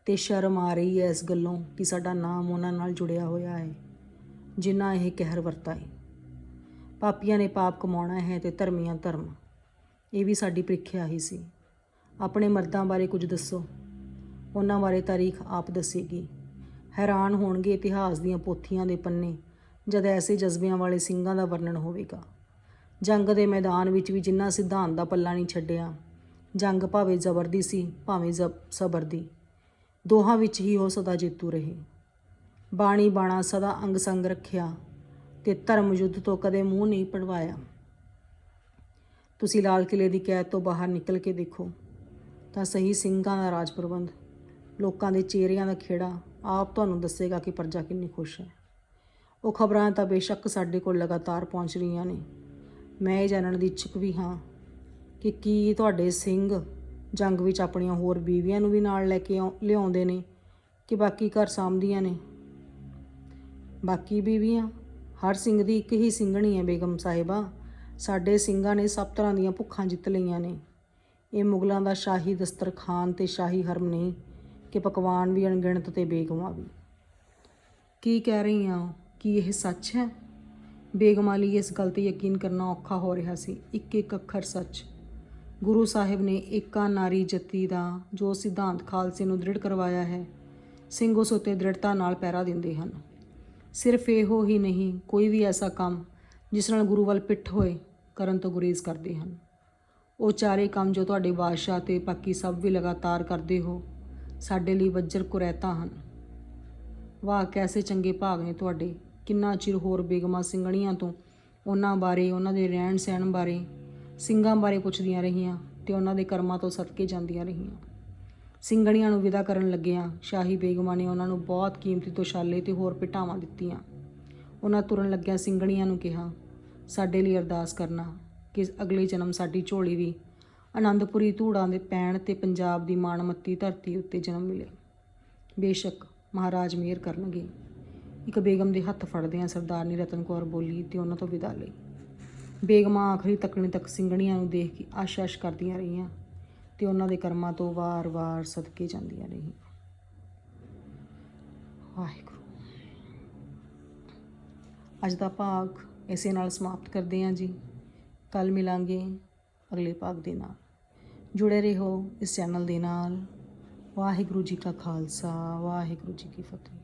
A: ਤੇ ਸ਼ਰਮ ਆ ਰਹੀ ਹੈ ਇਸ ਗੱਲੋਂ ਕਿ ਸਾਡਾ ਨਾਮ ਉਹਨਾਂ ਨਾਲ ਜੁੜਿਆ ਹੋਇਆ ਹੈ, ਜਿਨ੍ਹਾਂ ਇਹ ਕਹਿਰ ਵਰਤਾ ਹੈ ਪਾਪੀਆਂ ਨੇ ਪਾਪ ਕਮਾਉਣਾ ਹੈ ਤੇ ਧਰਮੀਆਂ ਧਰਮ। ਇਹ ਵੀ ਸਾਡੀ ਪ੍ਰੀਖਿਆ ਹੀ ਸੀ। ਆਪਣੇ ਮਰਦਾਂ ਬਾਰੇ ਕੁਝ ਦੱਸੋ। ਉਹਨਾਂ ਬਾਰੇ ਤਾਰੀਖ ਆਪ ਦੱਸੇਗੀ। ਹੈਰਾਨ ਹੋਣਗੇ ਇਤਿਹਾਸ ਦੀਆਂ ਪੋਥੀਆਂ ਦੇ ਪੰਨੇ ਜਦ ਐਸੇ ਜਜ਼ਬਿਆਂ ਵਾਲੇ ਸਿੰਘਾਂ ਦਾ ਵਰਣਨ ਹੋਵੇਗਾ। ਜੰਗ ਦੇ ਮੈਦਾਨ ਵਿੱਚ ਵੀ ਜਿੰਨਾ ਸਿਧਾਂਤ ਦਾ ਪੱਲਾ ਨਹੀਂ ਛੱਡਿਆ, ਜੰਗ ਭਾਵੇਂ ਜ਼ਬਰ ਦੀ ਸੀ, ਭਾਵੇਂ ਜ਼ਬ- ਸਬਰ ਦੀ ਦੋਹਾਂ ਵਿੱਚ ਹੀ ਉਹ ਸਦਾ ਜੇਤੂ ਰਹੇ। ਬਾਣੀ ਬਾਣਾ ਸਦਾ ਅੰਗ ਸੰਗ ਰੱਖਿਆ ਤੇ ਧਰਮ ਯੁੱਧ ਤੋਂ ਕਦੇ ਮੂੰਹ ਨਹੀਂ ਪੜਵਾਇਆ। ਤੁਸੀਂ ਲਾਲ ਕਿਲੇ ਦੀ ਕੈਦ ਤੋਂ ਬਾਹਰ ਨਿਕਲ ਕੇ ਦੇਖੋ, ਤਾਂ ਸਹੀ ਸਿੰਘਾਂ ਦਾ ਰਾਜ ਪ੍ਰਬੰਧ, ਲੋਕਾਂ ਦੇ ਚਿਹਰਿਆਂ ਦਾ ਖੇੜਾ ਆਪ ਤੁਹਾਨੂੰ ਦੱਸੇਗਾ ਕਿ ਪਰਜਾ ਕਿੰਨੀ ਖੁਸ਼ ਹੈ। ਉਹ ਖਬਰਾਂ ਤਾਂ ਬੇਸ਼ੱਕ ਸਾਡੇ ਕੋਲ ਲਗਾਤਾਰ ਪਹੁੰਚ ਰਹੀਆਂ ਨੇ। ਮੈਂ ਇਹ ਜਾਣਨ ਦੀ ਇੱਛੁਕ ਵੀ ਹਾਂ ਕਿ ਕੀ ਤੁਹਾਡੇ ਸਿੰਘ ਜੰਗ ਵਿੱਚ ਆਪਣੀਆਂ ਹੋਰ ਬੀਵੀਆਂ ਨੂੰ ਵੀ ਨਾਲ ਲੈ ਕੇ ਆਉ- ਲਿਆਉਂਦੇ ਨੇ ਕਿ ਬਾਕੀ ਘਰ ਸਾਂਭਦੀਆਂ ਨੇ? ਬਾਕੀ ਬੀਵੀਆਂ? ਹਰ ਸਿੰਘ ਦੀ ਇੱਕ ਹੀ ਸਿੰਘਣੀ ਹੈ ਬੇਗਮ ਸਾਹਿਬਾ। ਸਾਡੇ ਸਿੰਘਾਂ ਨੇ ਸਭ ਤਰ੍ਹਾਂ ਦੀਆਂ ਭੁੱਖਾਂ ਜਿੱਤ ਲਈਆਂ ਨੇ। ਇਹ ਮੁਗਲਾਂ ਦਾ ਸ਼ਾਹੀ ਦਸਤਰਖਾਨ ਤੇ ਸ਼ਾਹੀ ਹਰਮ ਨਹੀਂ ਕਿ ਪਕਵਾਨ ਵੀ ਅਣਗਿਣਤ ਤੇ ਬੇਗਮਾਂ ਵੀ। ਕੀ ਕਹਿ ਰਹੀ ਹਾਂ? ਕੀ ਇਹ ਸੱਚ ਹੈ? ਬੇਗਮਾਂ ਲਈ ਇਸ ਗੱਲ ਤੇ ਯਕੀਨ ਕਰਨਾ ਔਖਾ ਹੋ ਰਿਹਾ ਸੀ। ਇੱਕ ਇੱਕ ਅੱਖਰ ਸੱਚ। ਗੁਰੂ ਸਾਹਿਬ ਨੇ ਏਕਾ ਨਾਰੀ ਜਤੀ ਦਾ ਜੋ ਸਿਧਾਂਤ ਖਾਲਸੇ ਨੂੰ ਦ੍ਰਿੜ ਕਰਵਾਇਆ ਹੈ, ਸਿੰਘ ਉਸ ਉੱਤੇ ਦ੍ਰਿੜਤਾ ਨਾਲ ਪਹਿਰਾ ਦਿੰਦੇ ਹਨ। ਸਿਰਫ ਇਹੋ ਹੀ ਨਹੀਂ, ਕੋਈ ਵੀ ਐਸਾ ਕੰਮ ਜਿਸ ਨਾਲ ਗੁਰੂ ਵੱਲ ਪਿੱਠ ਹੋਏ, ਕਰਨ ਤੋਂ ਗੁਰੇਜ਼ ਕਰਦੇ ਹਨ। ਉਹ ਚਾਰੇ ਕੰਮ ਜੋ ਤੁਹਾਡੇ ਬਾਦਸ਼ਾਹ ਤੇ ਬਾਕੀ ਸਭ ਵੀ ਲਗਾਤਾਰ ਕਰਦੇ ਹੋ, ਸਾਡੇ ਲਈ ਵੱਜਰ ਕੁਰੈਤਾ ਹਨ। ਵਾਹ, ਕੈਸੇ ਚੰਗੇ ਭਾਗ ਨੇ ਤੁਹਾਡੇ। ਕਿੰਨਾ ਚਿਰ ਹੋਰ ਬੇਗਮਾਂ ਸਿੰਘਣੀਆਂ ਤੋਂ? ਉਹਨਾਂ ਬਾਰੇ, ਉਹਨਾਂ ਦੇ ਰਹਿਣ ਸਹਿਣ ਬਾਰੇ ਸਿੰਘਾਂ ਬਾਰੇ ਪੁੱਛਦੀਆਂ ਰਹੀਆਂ ਤੇ ਉਹਨਾਂ ਦੇ ਕਰਮਾਂ ਤੋਂ ਸਦਕੇ ਜਾਂਦੀਆਂ ਰਹੀਆਂ। ਸਿੰਘਣੀਆਂ ਨੂੰ ਵਿਦਾ ਕਰਨ ਲੱਗਿਆਂ ਸ਼ਾਹੀ ਬੇਗਮਾਂ ਨੇ ਉਹਨਾਂ ਨੂੰ ਬਹੁਤ ਕੀਮਤੀ ਤੋਸ਼ਾਲੇ ਤੇ ਹੋਰ ਪਿਟਾਵਾਂ ਦਿੱਤੀਆਂ। ਉਹਨਾਂ ਤੁਰਨ ਲੱਗਿਆਂ ਸਿੰਘਣੀਆਂ ਨੂੰ ਕਿਹਾ, ਸਾਡੇ ਲਈ ਅਰਦਾਸ ਕਰਨਾ ਕਿ ਅਗਲੇ ਜਨਮ ਸਾਡੀ ਝੋਲੀ ਵੀ ਆਨੰਦਪੁਰੀ ਧੂੜਾਂ ਦੇ ਪੈਣ ਤੇ ਪੰਜਾਬ ਦੀ ਮਾਣਮੱਤੀ ਧਰਤੀ ਉੱਤੇ ਜਨਮ ਮਿਲੇ। ਬੇਸ਼ੱਕ ਮਹਾਰਾਜ ਮਿਹਰ ਕਰਨਗੇ। ਇੱਕ ਬੇਗਮ ਦੇ ਹੱਥ ਫੜਦਿਆਂ ਸਰਦਾਰਨੀ ਰਤਨ ਕੌਰ ਬੋਲੀ ਤੇ ਉਹਨਾਂ ਤੋਂ ਵਿਦਾ ਲਈ। ਬੇਗਮਾਂ ਆਖਰੀ ਤੱਕਣੀ ਤੱਕ ਸਿੰਘਣੀਆਂ ਨੂੰ ਦੇਖ ਕੇ ਆਸ਼ਾਸ਼ ਕਰਦੀਆਂ ਰਹੀਆਂ ਤੇ ਉਹਨਾਂ ਦੇ ਕਰਮਾਂ ਤੋਂ ਵਾਰ-ਵਾਰ ਸਦਕੇ ਜਾਂਦੀਆਂ ਰਹੀਆਂ। ਵਾਹਿਗੁਰੂ। ਅੱਜ ਦਾ ਭਾਗ ਇਸੇ ਨਾਲ ਸਮਾਪਤ ਕਰਦੇ ਹਾਂ ਜੀ। ਕੱਲ ਮਿਲਾਂਗੇ ਅਗਲੇ ਭਾਗ ਦੇ ਨਾਲ। ਜੁੜੇ ਰਹੋ ਇਸ ਚੈਨਲ ਦੇ ਨਾਲ। ਵਾਹਿਗੁਰੂ ਜੀ ਕਾ ਖਾਲਸਾ, ਵਾਹਿਗੁਰੂ ਜੀ ਕੀ ਫਤਿਹ।